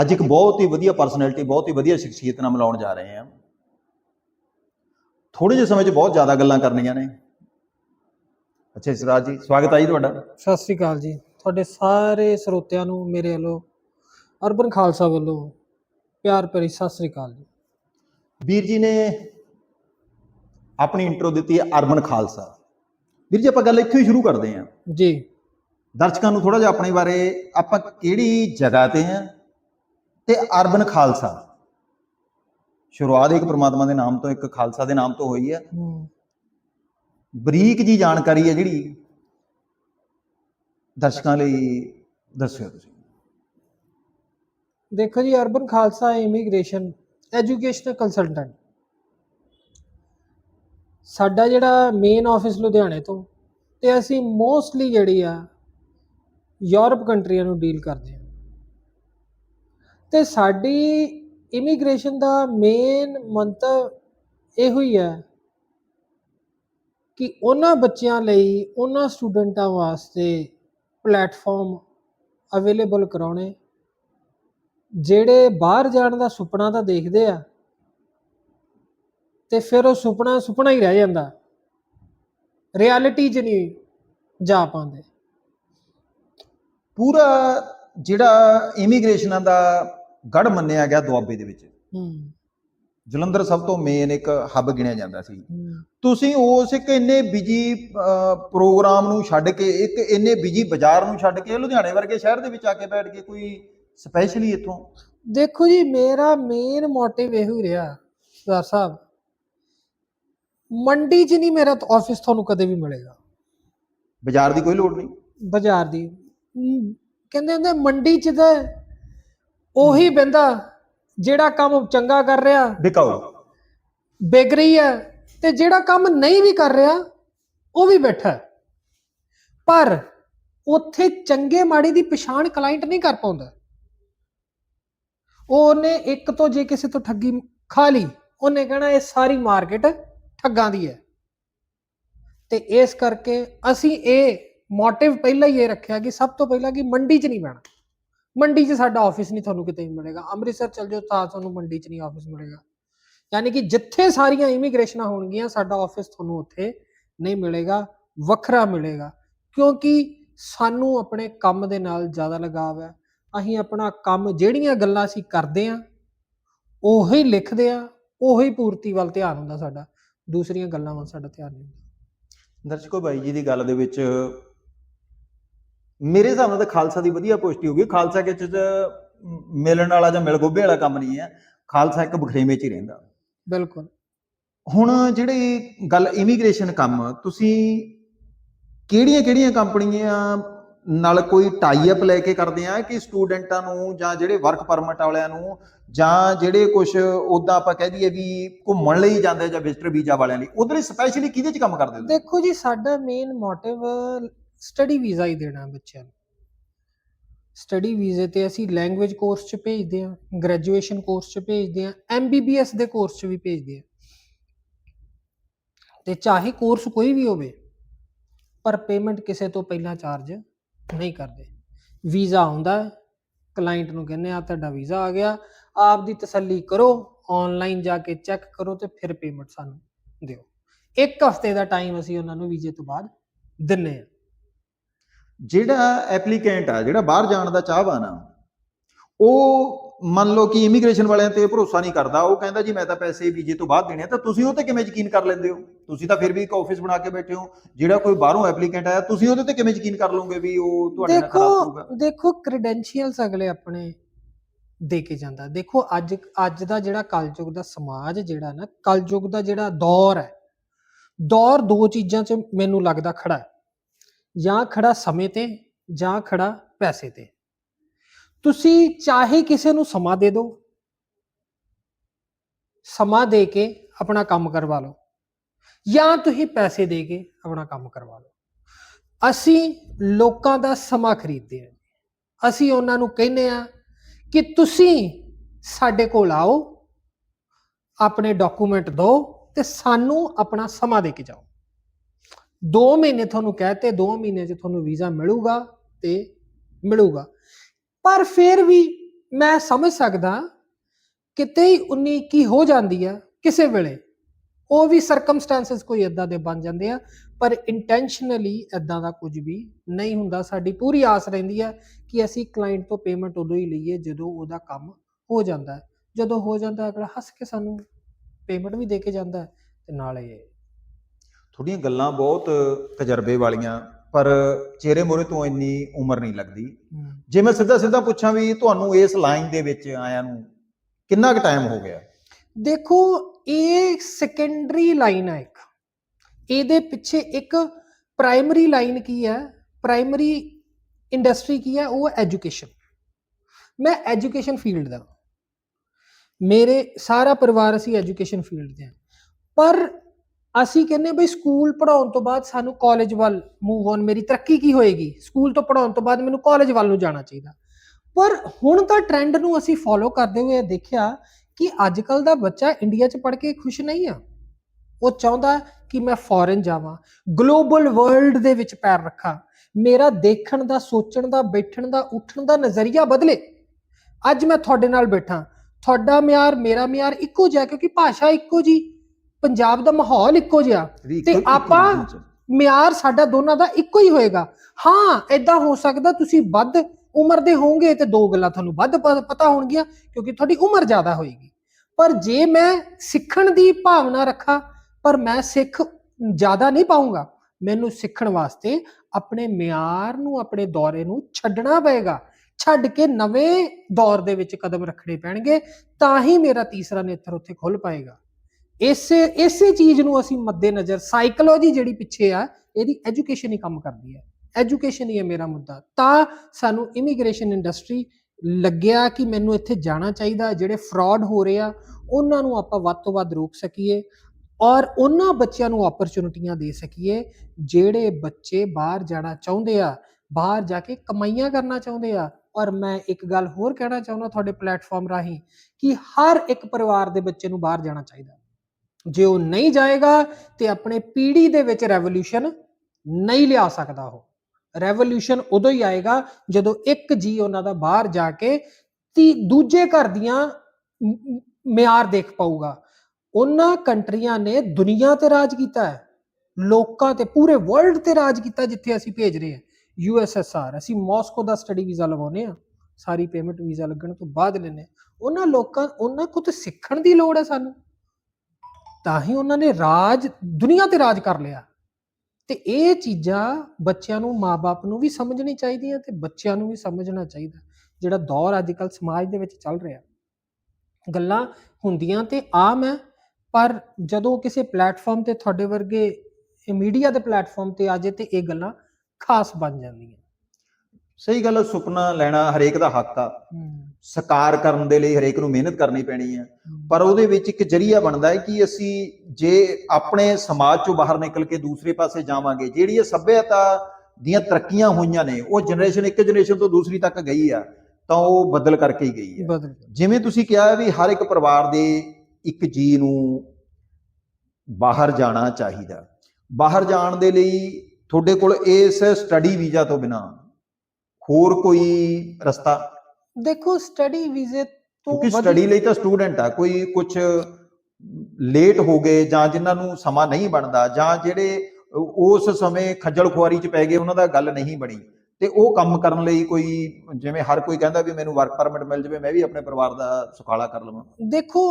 ਅੱਜ ਇੱਕ ਬਹੁਤ ਹੀ ਵਧੀਆ ਪਰਸਨੈਲਿਟੀ ਬਹੁਤ ਹੀ ਵਧੀਆ ਸ਼ਖਸੀਅਤ ਨਾਲ ਮਿਲਾਉਣ ਜਾ ਰਹੇ ਹਾਂ। ਥੋੜੇ ਜਿਹੇ ਸਮੇਂ 'ਚ ਬਹੁਤ ਜ਼ਿਆਦਾ ਗੱਲਾਂ ਕਰਨੀਆਂ ਨੇ। ਅੱਛਾ ਸਿਰਾਜ ਜੀ ਸਵਾਗਤ ਹੈ ਜੀ ਤੁਹਾਡਾ। ਸਤਿ ਸ੍ਰੀ ਅਕਾਲ ਜੀ। ਤੁਹਾਡੇ ਸਾਰੇ ਸਰੋਤਿਆਂ ਨੂੰ ਮੇਰੇ ਵੱਲੋਂ ਅਰਬਨ ਖਾਲਸਾ ਵੱਲੋਂ ਪਿਆਰ ਭਰੀ ਸਤਿ ਸ੍ਰੀ ਅਕਾਲ ਜੀ। ਵੀਰ ਜੀ ਨੇ ਆਪਣੀ ਇੰਟਰੋ ਦਿੱਤੀ ਹੈ ਅਰਬਨ ਖਾਲਸਾ। ਵੀਰ ਜੀ ਆਪਾਂ ਗੱਲ ਇੱਥੋਂ ਹੀ ਸ਼ੁਰੂ ਕਰਦੇ ਹਾਂ। ਜੀ। ਦਰਸ਼ਕਾਂ ਨੂੰ ਥੋੜਾ ਜਿਹਾ ਆਪਣੇ ਬਾਰੇ ਆਪਾਂ ਕਿਹੜੀ ਜਗ੍ਹਾ ਤੇ ਹਾਂ ਤੇ ਅਰਬਨ ਖਾਲਸਾ। ਸ਼ੁਰੂਆਤ ਇੱਕ ਪ੍ਰਮਾਤਮਾ ਦੇ ਨਾਮ ਤੋਂ ਇੱਕ ਖਾਲਸਾ ਦੇ ਨਾਮ ਤੋਂ ਹੋਈ ਹੈ। ਬਰੀਕ ਜੀ ਜਾਣਕਾਰੀ ਹੈ ਜਿਹੜੀ ਦਰਸ਼ਕਾਂ ਲਈ ਦੱਸਿਓ ਤੁਸੀਂ। ਦੇਖੋ ਜੀ urban Khalsa immigration educational consultant. ਸਾਡਾ ਜਿਹੜਾ ਮੇਨ ਆਫਿਸ ਲੁਧਿਆਣੇ ਤੋਂ ਤੇ ਅਸੀਂ ਮੋਸਟਲੀ ਜਿਹੜੀ ਆ ਯੂਰਪ ਕੰਟਰੀਆਂ ਨੂੰ ਡੀਲ ਕਰਦੇ ਹਾਂ। ਤੇ ਸਾਡੀ ਇਮੀਗ੍ਰੇਸ਼ਨ ਦਾ ਮੇਨ ਮੰਤਵ ਇਹੋ ਹੀ ਹੈ ਕਿ ਉਹਨਾਂ ਬੱਚਿਆਂ ਲਈ, ਉਹਨਾਂ ਸਟੂਡੈਂਟਾਂ ਵਾਸਤੇ ਪਲੇਟਫਾਰਮ ਅਵੇਲੇਬਲ ਕਰਾਉਣੇ, ਜਿਹੜੇ ਬਾਹਰ ਜਾਣ ਦਾ ਸੁਪਨਾ ਤਾਂ ਦੇਖਦੇ ਆ ਤੇ ਫਿਰ ਉਹ ਸੁਪਨਾ ਸੁਪਨਾ ਹੀ ਰਹਿ ਜਾਂਦਾ। ਰਿਐਲਿਟੀ 'ਚ ਨਹੀਂ ਜਾ ਪਾਉਂਦੇ। ਪੂਰਾ ਜਿਹੜਾ ਇਮੀਗ੍ਰੇਸ਼ਨਾਂ ਦਾ ਗੜ ਮੰਨਿਆ ਗਿਆ ਦੁਆਬੇ ਦੇ ਵਿੱਚ। ਹੂੰ। ਜਲੰਧਰ ਸਭ ਤੋਂ ਮੇਨ ਇੱਕ ਹੱਬ ਗਿਣਿਆ ਜਾਂਦਾ ਸੀ। ਤੁਸੀਂ ਉਸ ਇੱਕ ਇੰਨੇ ਬਿਜ਼ੀ ਪ੍ਰੋਗਰਾਮ ਨੂੰ ਛੱਡ ਕੇ ਇੱਕ ਇੰਨੇ ਬਿਜ਼ੀ ਬਾਜ਼ਾਰ ਨੂੰ ਛੱਡ ਕੇ ਲੁਧਿਆਣੇ ਵਰਗੇ ਸ਼ਹਿਰ ਦੇ ਵਿੱਚ ਆ ਕੇ ਬੈਠ ਕੇ ਕੋਈ ਸਪੈਸ਼ਲੀ ਇੱਥੋਂ? ਦੇਖੋ ਜੀ ਮੇਰਾ ਮੇਨ ਮੋਟਿਵ ਇਹੋ ਹੀ ਰਿਹਾ ਸਰਦਾਰ ਸਾਹਿਬ। ਮੰਡੀ 'ਚ ਨਹੀਂ ਮੇਰਾ ਆਫਿਸ ਤੁਹਾਨੂੰ ਕਦੇ ਵੀ ਮਿਲੇਗਾ। ਬਾਜ਼ਾਰ ਦੀ ਕੋਈ ਲੋੜ ਨਹੀਂ? ਬਾਜ਼ਾਰ ਦੀ। ਕਹਿੰਦੇ ਹੁੰਦੇ ਮੰਡੀ 'ਚ ਤਾਂ ਉਹੀ ਬੰਦਾ ਜਿਹੜਾ ਕੰਮ ਚੰਗਾ ਕਰ ਰਿਹਾ ਵਿਕਾਓ ਵਿਕ ਰਹੀ ਹੈ ਤੇ ਜਿਹੜਾ ਕੰਮ ਨਹੀਂ ਵੀ ਕਰ ਰਿਹਾ ਉਹ ਵੀ ਬੈਠਾ ਹੈ। ਪਰ ਉੱਥੇ ਚੰਗੇ ਮਾੜੇ ਦੀ ਪਛਾਣ ਕਲਾਇੰਟ ਨਹੀਂ ਕਰ ਪਾਉਂਦਾ। ਉਹ ਉਹਨੇ ਇੱਕ ਤੋਂ ਜੇ ਕਿਸੇ ਤੋਂ ਠੱਗੀ ਖਾ ਲਈ ਉਹਨੇ ਕਹਿਣਾ ਇਹ ਸਾਰੀ ਮਾਰਕੀਟ ਠੱਗਾਂ ਦੀ ਹੈ। ਤੇ ਇਸ ਕਰਕੇ ਅਸੀਂ ਇਹ ਮੋਟਿਵ ਪਹਿਲਾਂ ਹੀ ਇਹ ਰੱਖਿਆ ਕਿ ਸਭ ਤੋਂ ਪਹਿਲਾਂ ਕਿ ਮੰਡੀ 'ਚ ਨਹੀਂ ਪੈਣਾ ਮੰਡੀ 'ਚ ਸਾਡਾ ਆਫਿਸ ਨਹੀਂ ਤੁਹਾਨੂੰ ਕਿਤੇ ਮਿਲੇਗਾ। ਅੰਮ੍ਰਿਤਸਰ ਚਲ ਜਾਓ ਤਾਂ ਤੁਹਾਨੂੰ ਮੰਡੀ 'ਚ ਨਹੀਂ ਆਫਿਸ ਮਿਲੇਗਾ। ਯਾਨੀ ਕਿ ਜਿੱਥੇ ਸਾਰੀਆਂ ਇਮੀਗ੍ਰੇਸ਼ਨਾਂ ਹੋਣਗੀਆਂ, ਸਾਡਾ ਆਫਿਸ ਤੁਹਾਨੂੰ ਉੱਥੇ ਨਹੀਂ ਮਿਲੇਗਾ, ਵੱਖਰਾ ਮਿਲੇਗਾ। ਕਿਉਂਕਿ ਸਾਨੂੰ ਆਪਣੇ ਕੰਮ ਦੇ ਨਾਲ ਜ਼ਿਆਦਾ ਲਗਾਵ ਹੈ। ਅਸੀਂ ਆਪਣਾ ਕੰਮ ਜਿਹੜੀਆਂ ਗੱਲਾਂ ਅਸੀਂ ਕਰਦੇ ਆ ਉਹੀ ਲਿਖਦੇ ਆ ਉਹੀ ਪੂਰਤੀ ਵੱਲ ਧਿਆਨ ਹੁੰਦਾ ਸਾਡਾ। ਦੂਸਰੀਆਂ ਗੱਲਾਂ ਵੱਲ ਸਾਡਾ ਧਿਆਨ ਨਹੀਂ ਹੁੰਦਾ। ਦਰਸ਼ਕੋ ਬਾਈ ਜੀ ਦੀ ਗੱਲ ਦੇ ਵਿੱਚ ਮੇਰੇ ਹਿਸਾਬ ਨਾਲ ਤਾਂ ਖਾਲਸਾ ਦੀ ਵਧੀਆ ਪੁਸ਼ਟੀ ਹੋ ਗਈ ਖਾਲਸਾ ਕਿਚ ਚ ਮਿਲਣ ਵਾਲਾ ਜਾਂ ਮਿਲਗੋਬੇ ਵਾਲਾ ਕੰਮ ਨਹੀਂ ਹੈ। ਖਾਲਸਾ ਇੱਕ ਬਖਰੇਵੇਂ 'ਚ ਹੀ ਰਹਿੰਦਾ। ਬਿਲਕੁਲ। ਹੁਣ ਜਿਹੜੀ ਗੱਲ ਇਮੀਗ੍ਰੇਸ਼ਨ ਕੰਮ ਤੁਸੀਂ ਕਿਹੜੀਆਂ ਕਿਹੜੀਆਂ ਕੰਪਨੀਆਂ ਨਾਲ ਕੋਈ ਟਾਈ ਅਪ ਲੈ ਕੇ ਕਰਦੇ ਆ ਕਿ ਸਟੂਡੈਂਟਾਂ ਨੂੰ ਜਾਂ ਜਿਹੜੇ ਵਰਕ ਪਰਮਿਟ ਵਾਲਿਆਂ ਨੂੰ ਜਾਂ ਜਿਹੜੇ ਕੁਝ ਉਦਾਂ ਆਪਾਂ ਕਹਿ ਦਈਏ ਵੀ ਘੁੰਮਣ ਲਈ ਜਾਂਦੇ ਜਾਂ ਵਿਜ਼ਟਰ ਵੀਜ਼ਾ ਵਾਲਿਆਂ ਲਈ ਉਹਦੇ ਲਈ ਸਪੈਸ਼ਲੀ ਕਿਹਦੇ 'ਚ ਕੰਮ ਕਰਦੇ ਹੋ ਦੇਖੋ ਜੀ ਸਾਡਾ ਮੇਨ ਮੋਟਿਵ ਸਟੱਡੀ ਵੀਜ਼ਾ ਹੀ ਦੇਣਾ ਬੱਚਿਆਂ ਨੂੰ। ਸਟੱਡੀ ਵੀਜ਼ੇ ਤੇ ਅਸੀਂ ਲੈਂਗੁਏਜ ਕੋਰਸ ਚ ਭੇਜਦੇ ਹਾਂ, ਗ੍ਰੈਜੂਏਸ਼ਨ ਕੋਰਸ ਚ ਭੇਜਦੇ ਹਾਂ ਐਮਬੀਬੀਐਸ ਦੇ ਕੋਰਸ ਚ ਵੀ ਭੇਜਦੇ ਹਾਂ। ਤੇ ਚਾਹੇ ਕੋਰਸ ਕੋਈ ਵੀ ਹੋਵੇ, ਪਰ ਪੇਮੈਂਟ ਕਿਸੇ ਤੋਂ ਪਹਿਲਾਂ ਚਾਰਜ ਨਹੀਂ ਕਰਦੇ। ਵੀਜ਼ਾ ਆਉਂਦਾ, ਕਲਾਇੰਟ ਨੂੰ ਕਹਿੰਦੇ ਆ ਤੁਹਾਡਾ ਵੀਜ਼ਾ ਆ ਗਿਆ, ਆਪ ਦੀ ਤਸੱਲੀ ਕਰੋ ਆਨਲਾਈਨ ਜਾ ਕੇ ਚੈੱਕ ਕਰੋ ਤੇ ਫਿਰ ਪੇਮੈਂਟ ਸਾਨੂੰ ਦਿਓ। ਇੱਕ ਹਫ਼ਤੇ ਦਾ ਟਾਈਮ ਅਸੀਂ ਉਹਨਾਂ ਨੂੰ ਵੀਜ਼ੇ ਤੋਂ ਬਾਅਦ ਦਿੰਨੇ ਆ ਜਿਹੜਾ ਐਪਲੀਕੈਂਟ ਆ ਜਿਹੜਾ ਬਾਹਰ ਜਾਣ ਦਾ ਚਾਹਵਾਨ ਆ ਉਹ ਮੰਨ ਲਓ ਕਿ ਇਮੀਗ੍ਰੇਸ਼ਨ ਵਾਲਿਆਂ ਤੇ ਭਰੋਸਾ ਨਹੀਂ ਕਰਦਾ ਉਹ ਕਹਿੰਦਾ ਜੀ ਮੈਂ ਤਾਂ ਪੈਸੇ ਵੀਜ਼ੇ ਤੋਂ ਬਾਅਦ ਦੇਣੇ ਆ ਤਾਂ ਤੁਸੀਂ ਉਹ ਤੇ ਕਿਵੇਂ ਯਕੀਨ ਕਰ ਲੈਂਦੇ ਹੋ? ਤੁਸੀਂ ਤਾਂ ਫਿਰ ਵੀ ਇੱਕ ਆਫਿਸ ਬਣਾ ਕੇ ਬੈਠੇ ਹੋ ਜਿਹੜਾ ਕੋਈ ਬਾਹਰੋਂ ਐਪਲੀਕੈਂਟ ਆਇਆ ਤੁਸੀਂ ਉਹਦੇ ਤੇ ਕਿਵੇਂ ਯਕੀਨ ਕਰ ਲਓਗੇ ਵੀ ਉਹ ਤੁਹਾਡੇ ਨਾਲ ਖਰਾਬ ਹੋਊਗਾ? ਦੇਖੋ ਦੇਖੋ ਕ੍ਰੈਡੈਂਸ਼ੀਅਲਸ ਅਗਲੇ ਆਪਣੇ ਦੇ ਕੇ ਜਾਂਦਾ। ਦੇਖੋ ਅੱਜ ਅੱਜ ਦਾ ਜਿਹੜਾ ਕਲਯੁਗ ਦਾ ਸਮਾਜ ਜਿਹੜਾ ਨਾ ਕਲਯੁਗ ਦਾ ਜਿਹੜਾ ਦੌਰ ਹੈ ਦੌਰ ਦੋ ਚੀਜ਼ਾਂ 'ਚ ਮੈਨੂੰ ਲੱਗਦਾ ਖੜਾ ਹੈ। ਜਾਂ ਖੜਾ ਸਮੇਂ ਤੇ ਜਾਂ ਖੜਾ ਪੈਸੇ ਤੇ। ਤੁਸੀਂ ਚਾਹੇ ਕਿਸੇ ਨੂੰ ਸਮਾਂ ਦੇ ਦਿਓ। ਸਮਾਂ ਦੇ ਕੇ ਆਪਣਾ ਕੰਮ ਕਰਵਾ ਲਓ। ਜਾਂ ਤੁਸੀਂ ਪੈਸੇ ਦੇ ਕੇ ਆਪਣਾ ਕੰਮ ਕਰਵਾ ਲਓ। ਅਸੀਂ ਲੋਕਾਂ ਦਾ ਸਮਾਂ ਖਰੀਦਦੇ ਹਾਂ। ਅਸੀਂ ਉਹਨਾਂ ਨੂੰ ਕਹਿੰਦੇ ਆ ਕਿ ਤੁਸੀਂ ਸਾਡੇ ਕੋਲ ਆਓ, ਆਪਣੇ ਡਾਕੂਮੈਂਟ ਦਿਓ ਤੇ ਸਾਨੂੰ ਆਪਣਾ ਸਮਾਂ ਦੇ ਕੇ ਜਾਓ। 2 ਮਹੀਨੇ ਤੁਹਾਨੂੰ ਕਹਤੇ 2 ਮਹੀਨੇ 'ਚ ਤੁਹਾਨੂੰ ਵੀਜ਼ਾ ਮਿਲੂਗਾ ਤੇ ਮਿਲੂਗਾ। ਪਰ ਫਿਰ ਵੀ ਮੈਂ ਸਮਝ ਸਕਦਾ ਕਿਤੇ ਹੀ 19 ਕੀ ਹੋ ਜਾਂਦੀ ਆ ਕਿਸੇ ਵੇਲੇ। ਉਹ ਵੀ ਸਰਕਮਸਟੈਂਸਸ ਕੋਈ ਇਦਾਂ ਦੇ ਬਣ ਜਾਂਦੇ ਆ, ਪਰ ਇੰਟੈਂਸ਼ਨਲੀ ਇਦਾਂ ਦਾ ਕੁਝ ਵੀ ਨਹੀਂ ਹੁੰਦਾ। ਸਾਡੀ ਪੂਰੀ ਆਸ ਰਹਿੰਦੀ ਹੈ ਕਿ ਅਸੀਂ ਕਲਾਇੰਟ ਤੋਂ ਪੇਮੈਂਟ ਉਦੋਂ ਹੀ ਲਈਏ ਜਦੋਂ ਉਹਦਾ ਕੰਮ ਹੋ ਜਾਂਦਾ। ਹੈ ਜਦੋਂ ਹੋ ਜਾਂਦਾ ਅਗਲਾ ਹੱਸ ਕੇ ਸਾਨੂੰ ਪੇਮੈਂਟ ਵੀ ਦੇ ਕੇ ਜਾਂਦਾ ਹੈ ਤੇ ਨਾਲੇ ਤੁਹਾਡੀਆਂ ਗੱਲਾਂ ਬਹੁਤ ਤਜਰਬੇ ਵਾਲੀਆਂ ਪਰ ਚਿਹਰੇ ਮੋਰੇ ਤੋਂ ਇੰਨੀ ਉਮਰ ਨਹੀਂ ਲੱਗਦੀ। ਜੇ ਮੈਂ ਸਿੱਧਾ ਸਿੱਧਾ ਪੁੱਛਾਂ ਵੀ ਤੁਹਾਨੂੰ ਇਸ ਲਾਈਨ ਦੇ ਵਿੱਚ ਆਇਆਂ ਨੂੰ ਕਿੰਨਾ ਕੁ ਟਾਈਮ ਹੋ ਗਿਆ? ਦੇਖੋ ਇਹ ਸੈਕੰਡਰੀ ਲਾਈਨ ਹੈ ਇੱਕ। ਇਹਦੇ ਪਿੱਛੇ ਇੱਕ ਪ੍ਰਾਇਮਰੀ ਲਾਈਨ ਕੀ ਹੈ? ਪ੍ਰਾਇਮਰੀ ਇੰਡਸਟਰੀ ਕੀ ਹੈ? ਉਹ ਐਜੂਕੇਸ਼ਨ ਮੈਂ ਐਜੂਕੇਸ਼ਨ ਫੀਲਡ ਦਾ। ਮੇਰੇ ਸਾਰਾ ਪਰਿਵਾਰ ਅਸੀਂ ਐਜੂਕੇਸ਼ਨ ਫੀਲਡ ਦੇ ਹਾਂ। ਪਰ ਅਸੀਂ ਕਹਿੰਦੇ ਬਈ ਸਕੂਲ ਪੜਾਉਣ ਤੋਂ ਬਾਅਦ ਸਾਨੂੰ ਕਾਲਜ ਵੱਲ ਮੂਵ ਔਨ ਮੇਰੀ ਤਰੱਕੀ ਕੀ ਹੋਏਗੀ? ਸਕੂਲ ਤੋਂ ਪੜਾਉਣ ਤੋਂ ਬਾਅਦ ਮੈਨੂੰ ਕਾਲਜ ਵੱਲ ਨੂੰ ਜਾਣਾ ਚਾਹੀਦਾ। ਪਰ ਹੁਣ ਤਾਂ ਟ੍ਰੈਂਡ ਨੂੰ ਅਸੀਂ ਫੋਲੋ ਕਰਦੇ ਹੋਏ ਦੇਖਿਆ ਕਿ ਅੱਜ ਕੱਲ ਦਾ ਬੱਚਾ ਇੰਡੀਆ 'ਚ ਪੜ੍ਹ ਕੇ ਖੁਸ਼ ਨਹੀਂ ਆ। ਉਹ ਚਾਹੁੰਦਾ ਕਿ ਮੈਂ ਫੋਰਨ ਜਾਵਾਂ। ਗਲੋਬਲ ਵਰਲਡ ਦੇ ਵਿੱਚ ਪੈਰ ਰੱਖਾਂ। ਮੇਰਾ ਦੇਖਣ ਦਾ, ਸੋਚਣ ਦਾ, ਬੈਠਣ ਦਾ, ਉੱਠਣ ਦਾ ਨਜ਼ਰੀਆ ਬਦਲੇ। ਅੱਜ ਮੈਂ ਤੁਹਾਡੇ ਨਾਲ ਬੈਠਾ। ਤੁਹਾਡਾ ਮਿਆਰ, ਮੇਰਾ ਮਿਆਰ ਇੱਕੋ ਜਿਹਾ ਕਿਉਂਕਿ ਭਾਸ਼ਾ ਇੱਕੋ ਜੀ। ਪੰਜਾਬ ਦਾ ਮਾਹੌਲ ਇੱਕੋ ਜਿਹਾ ਤੇ ਆਪਾਂ-। ਮਿਆਰ ਸਾਡਾ ਦੋਨਾਂ ਦਾ ਇੱਕੋ ਹੀ ਹੋਏਗਾ। ਹਾਂ ਐਦਾਂ ਹੋ ਸਕਦਾ ਤੁਸੀਂ ਵੱਧ ਉਮਰ ਦੇ ਹੋਵੋਗੇ ਤੇ ਦੋ ਗੱਲਾਂ ਤੁਹਾਨੂੰ ਵੱਧ ਪਤਾ ਹੋਣਗੀਆਂ ਕਿਉਂਕਿ ਤੁਹਾਡੀ ਉਮਰ ਜ਼ਿਆਦਾ ਹੋਏਗੀ। ਪਰ ਜੇ ਮੈਂ ਸਿੱਖਣ ਦੀ ਭਾਵਨਾ ਰੱਖਾਂ ਪਰ ਮੈਂ ਸਿੱਖ ਜ਼ਿਆਦਾ ਨਹੀਂ ਪਾਉਂਗਾ ਮੈਨੂੰ ਸਿੱਖਣ ਵਾਸਤੇ ਆਪਣੇ ਮਿਆਰ ਨੂੰ ਆਪਣੇ ਦੌਰੇ ਨੂੰ ਛੱਡਣਾ ਪਏਗਾ। ਛੱਡ ਕੇ ਨਵੇਂ ਦੌਰ ਦੇ ਵਿੱਚ ਕਦਮ ਰੱਖਣੇ ਪੈਣਗੇ ਤਾਂ ਹੀ ਮੇਰਾ ਤੀਸਰਾ ਨੇਤਰ ਉੱਥੇ ਖੁੱਲ ਪਾਏਗਾ। ਇਸੇ ਇਸੇ ਚੀਜ਼ ਨੂੰ ਅਸੀਂ ਮੱਦੇ ਨਜ਼ਰ ਸਾਈਕੋਲੋਜੀ ਜਿਹੜੀ ਪਿੱਛੇ ਆ, ਇਹਦੀ ਐਜੂਕੇਸ਼ਨ ਹੀ ਕੰਮ ਕਰਦੀ ਹੈ। ਐਜੂਕੇਸ਼ਨ ਹੀ ਹੈ ਮੇਰਾ ਮੁੱਦਾ। ਤਾਂ ਸਾਨੂੰ ਇਮੀਗ੍ਰੇਸ਼ਨ ਇੰਡਸਟਰੀ ਲੱਗਿਆ ਕਿ ਮੈਨੂੰ ਇੱਥੇ ਜਾਣਾ ਚਾਹੀਦਾ, ਜਿਹੜੇ ਫਰਾਡ ਹੋ ਰਹੇ ਆ, ਉਹਨਾਂ ਨੂੰ ਆਪਾਂ ਵੱਧ ਤੋਂ ਵੱਧ ਰੋਕ ਸਕੀਏ ਔਰ ਉਹਨਾਂ ਬੱਚਿਆਂ ਨੂੰ ਓਪਰਚੁਨਿਟੀਆਂ ਦੇ ਸਕੀਏ, ਜਿਹੜੇ ਬੱਚੇ ਬਾਹਰ ਜਾਣਾ ਚਾਹੁੰਦੇ ਆ, ਬਾਹਰ ਜਾ ਕੇ ਕਮਾਈਆਂ ਕਰਨਾ ਚਾਹੁੰਦੇ ਆ। ਔਰ ਮੈਂ ਇੱਕ ਗੱਲ ਹੋਰ ਕਹਿਣਾ ਚਾਹੁੰਦਾ ਤੁਹਾਡੇ ਪਲੇਟਫਾਰਮ ਰਾਹੀਂ ਕਿ ਹਰ ਇੱਕ ਪਰਿਵਾਰ ਦੇ ਬੱਚੇ ਨੂੰ ਬਾਹਰ ਜਾਣਾ ਚਾਹੀਦਾ। ਜੇ ਉਹ ਨਹੀਂ ਜਾਏਗਾ ਤੇ ਆਪਣੇ ਪੀੜ੍ਹੀ ਦੇ ਵਿੱਚ ਰੈਵੋਲੂਸ਼ਨ ਨਹੀਂ ਲਿਆ ਸਕਦਾ ਉਹ। ਰੈਵੋਲੂਸ਼ਨ ਉਦੋਂ ਹੀ ਆਏਗਾ ਜਦੋਂ ਇੱਕ ਜੀ ਉਹਨਾਂ ਦਾ ਬਾਹਰ ਜਾ ਕੇ ਤੀ ਦੂਜੇ ਘਰ ਦੀਆਂ ਮਿਆਰ ਦੇਖ ਪਾਊਗਾ। ਉਹਨਾਂ ਕੰਟਰੀਆਂ ਨੇ ਦੁਨੀਆ ਤੇ ਰਾਜ ਕੀਤਾ ਹੈ। ਲੋਕਾਂ ਤੇ ਪੂਰੇ ਵਰਲਡ ਤੇ ਰਾਜ ਕੀਤਾ ਜਿੱਥੇ ਅਸੀਂ ਭੇਜ ਰਹੇ ਹਾਂ। ਯੂਐਸਐਸਆਰ ਅਸੀਂ ਮਾਸਕੋ ਦਾ ਸਟੱਡੀ ਵੀਜ਼ਾ ਲਵਾਉਨੇ ਆ ਸਾਰੀ ਪੇਮੈਂਟ ਵੀਜ਼ਾ ਲੱਗਣ ਤੋਂ ਬਾਅਦ ਲੈਨੇ ਉਹਨਾਂ ਲੋਕਾਂ, ਉਹਨਾਂ ਕੋਲ ਤੇ ਸਿੱਖਣ ਦੀ ਲੋੜ ਹੈ ਸਾਨੂੰ। ਤਾਂ ਹੀ ਉਹਨਾਂ ਨੇ ਰਾਜ ਦੁਨੀਆ ਤੇ ਰਾਜ ਕਰ ਲਿਆ। ਤੇ ਇਹ ਚੀਜ਼ਾਂ ਬੱਚਿਆਂ ਨੂੰ ਮਾਪੇ ਨੂੰ ਵੀ ਸਮਝਣੀ ਚਾਹੀਦੀਆਂ ਤੇ ਬੱਚਿਆਂ ਨੂੰ ਵੀ ਸਮਝਣਾ ਚਾਹੀਦਾ ਜਿਹੜਾ ਦੌਰ ਅੱਜ ਕੱਲ ਸਮਾਜ ਦੇ ਵਿੱਚ ਚੱਲ ਰਿਹਾ। ਗੱਲਾਂ ਹੁੰਦੀਆਂ ਤੇ ਆਮ ਹੈ ਪਰ ਜਦੋਂ ਕਿਸੇ ਪਲੇਟਫਾਰਮ ਤੇ ਤੁਹਾਡੇ ਵਰਗੇ ਮੀਡੀਆ ਦੇ ਪਲੇਟਫਾਰਮ ਤੇ ਆ ਜੇ ਤੇ ਇਹ ਗੱਲਾਂ ਖਾਸ ਬਣ ਜਾਂਦੀਆਂ। ਸਹੀ ਗੱਲ ਸੁਪਨਾ ਲੈਣਾ ਹਰੇਕ ਦਾ ਹੱਕ ਆ। ਸਾਕਾਰ ਕਰਨ ਦੇ ਲਈ ਹਰੇਕ ਨੂੰ ਮਿਹਨਤ ਕਰਨੀ ਪੈਣੀ ਹੈ। ਪਰ ਉਹਦੇ ਵਿੱਚ ਇੱਕ ਜਰੀਆ ਬਣਦਾ ਹੈ ਕਿ ਅਸੀਂ ਜੇ ਆਪਣੇ ਸਮਾਜ ਚੋਂ ਬਾਹਰ ਨਿਕਲ ਕੇ ਦੂਸਰੇ ਪਾਸੇ ਜਾਵਾਂਗੇ ਜਿਹੜੀ ਇਹ ਸੱਭਿਅਤਾ ਦੀਆਂ ਤਰੱਕੀਆਂ ਹੋਈਆਂ ਨੇ ਉਹ ਜਨਰੇਸ਼ਨ ਇੱਕ ਜਨਰੇਸ਼ਨ ਤੋਂ ਦੂਸਰੀ ਤੱਕ ਗਈ ਆ ਤਾਂ ਉਹ ਬਦਲ ਕਰਕੇ ਹੀ ਗਈ ਹੈ। ਜਿਵੇਂ ਤੁਸੀਂ ਕਿਹਾ ਵੀ ਹਰ ਇੱਕ ਪਰਿਵਾਰ ਦੇ ਇੱਕ ਜੀ ਨੂੰ ਬਾਹਰ ਜਾਣਾ ਚਾਹੀਦਾ। ਬਾਹਰ ਜਾਣ ਦੇ ਲਈ ਤੁਹਾਡੇ ਕੋਲ ਇਸ ਸਟੱਡੀ ਵੀਜ਼ਾ ਤੋਂ ਬਿਨਾ ਹੋਰ ਕੋਈ ਰਸਤਾ ਦੇਖੋ ਸਟੱਡੀ ਵੀਜ਼ੇ ਤੋਂ ਕਿਉਂਕਿ ਸਟੱਡੀ ਲਈ ਤਾਂ ਸਟੂਡੈਂਟ ਆ ਕੋਈ ਕੁਝ ਲੇਟ ਹੋ ਗਏ ਜਾਂ ਜਿਨ੍ਹਾਂ ਨੂੰ ਸਮਾਂ ਨਹੀਂ ਬਣਦਾ ਜਾਂ ਜਿਹੜੇ ਉਸ ਸਮੇਂ ਖੱਜਲ ਖੁਆਰੀ ਚ ਪੈ ਗਏ ਉਹਨਾਂ ਦਾ ਗੱਲ ਨਹੀਂ ਬਣੀ। ਤੇ ਉਹ ਕੰਮ ਕਰਨ ਲਈ ਕੋਈ ਜਿਵੇਂ ਹਰ ਕੋਈ ਕਹਿੰਦਾ ਵੀ ਮੈਨੂੰ ਵਰਕ ਪਰਮਿਟ ਮਿਲ ਜਾਵੇ ਮੈਂ ਵੀ ਆਪਣੇ ਪਰਿਵਾਰ ਦਾ ਸੁਖਾਲਾ ਕਰ ਲਵਾਂ। ਦੇਖੋ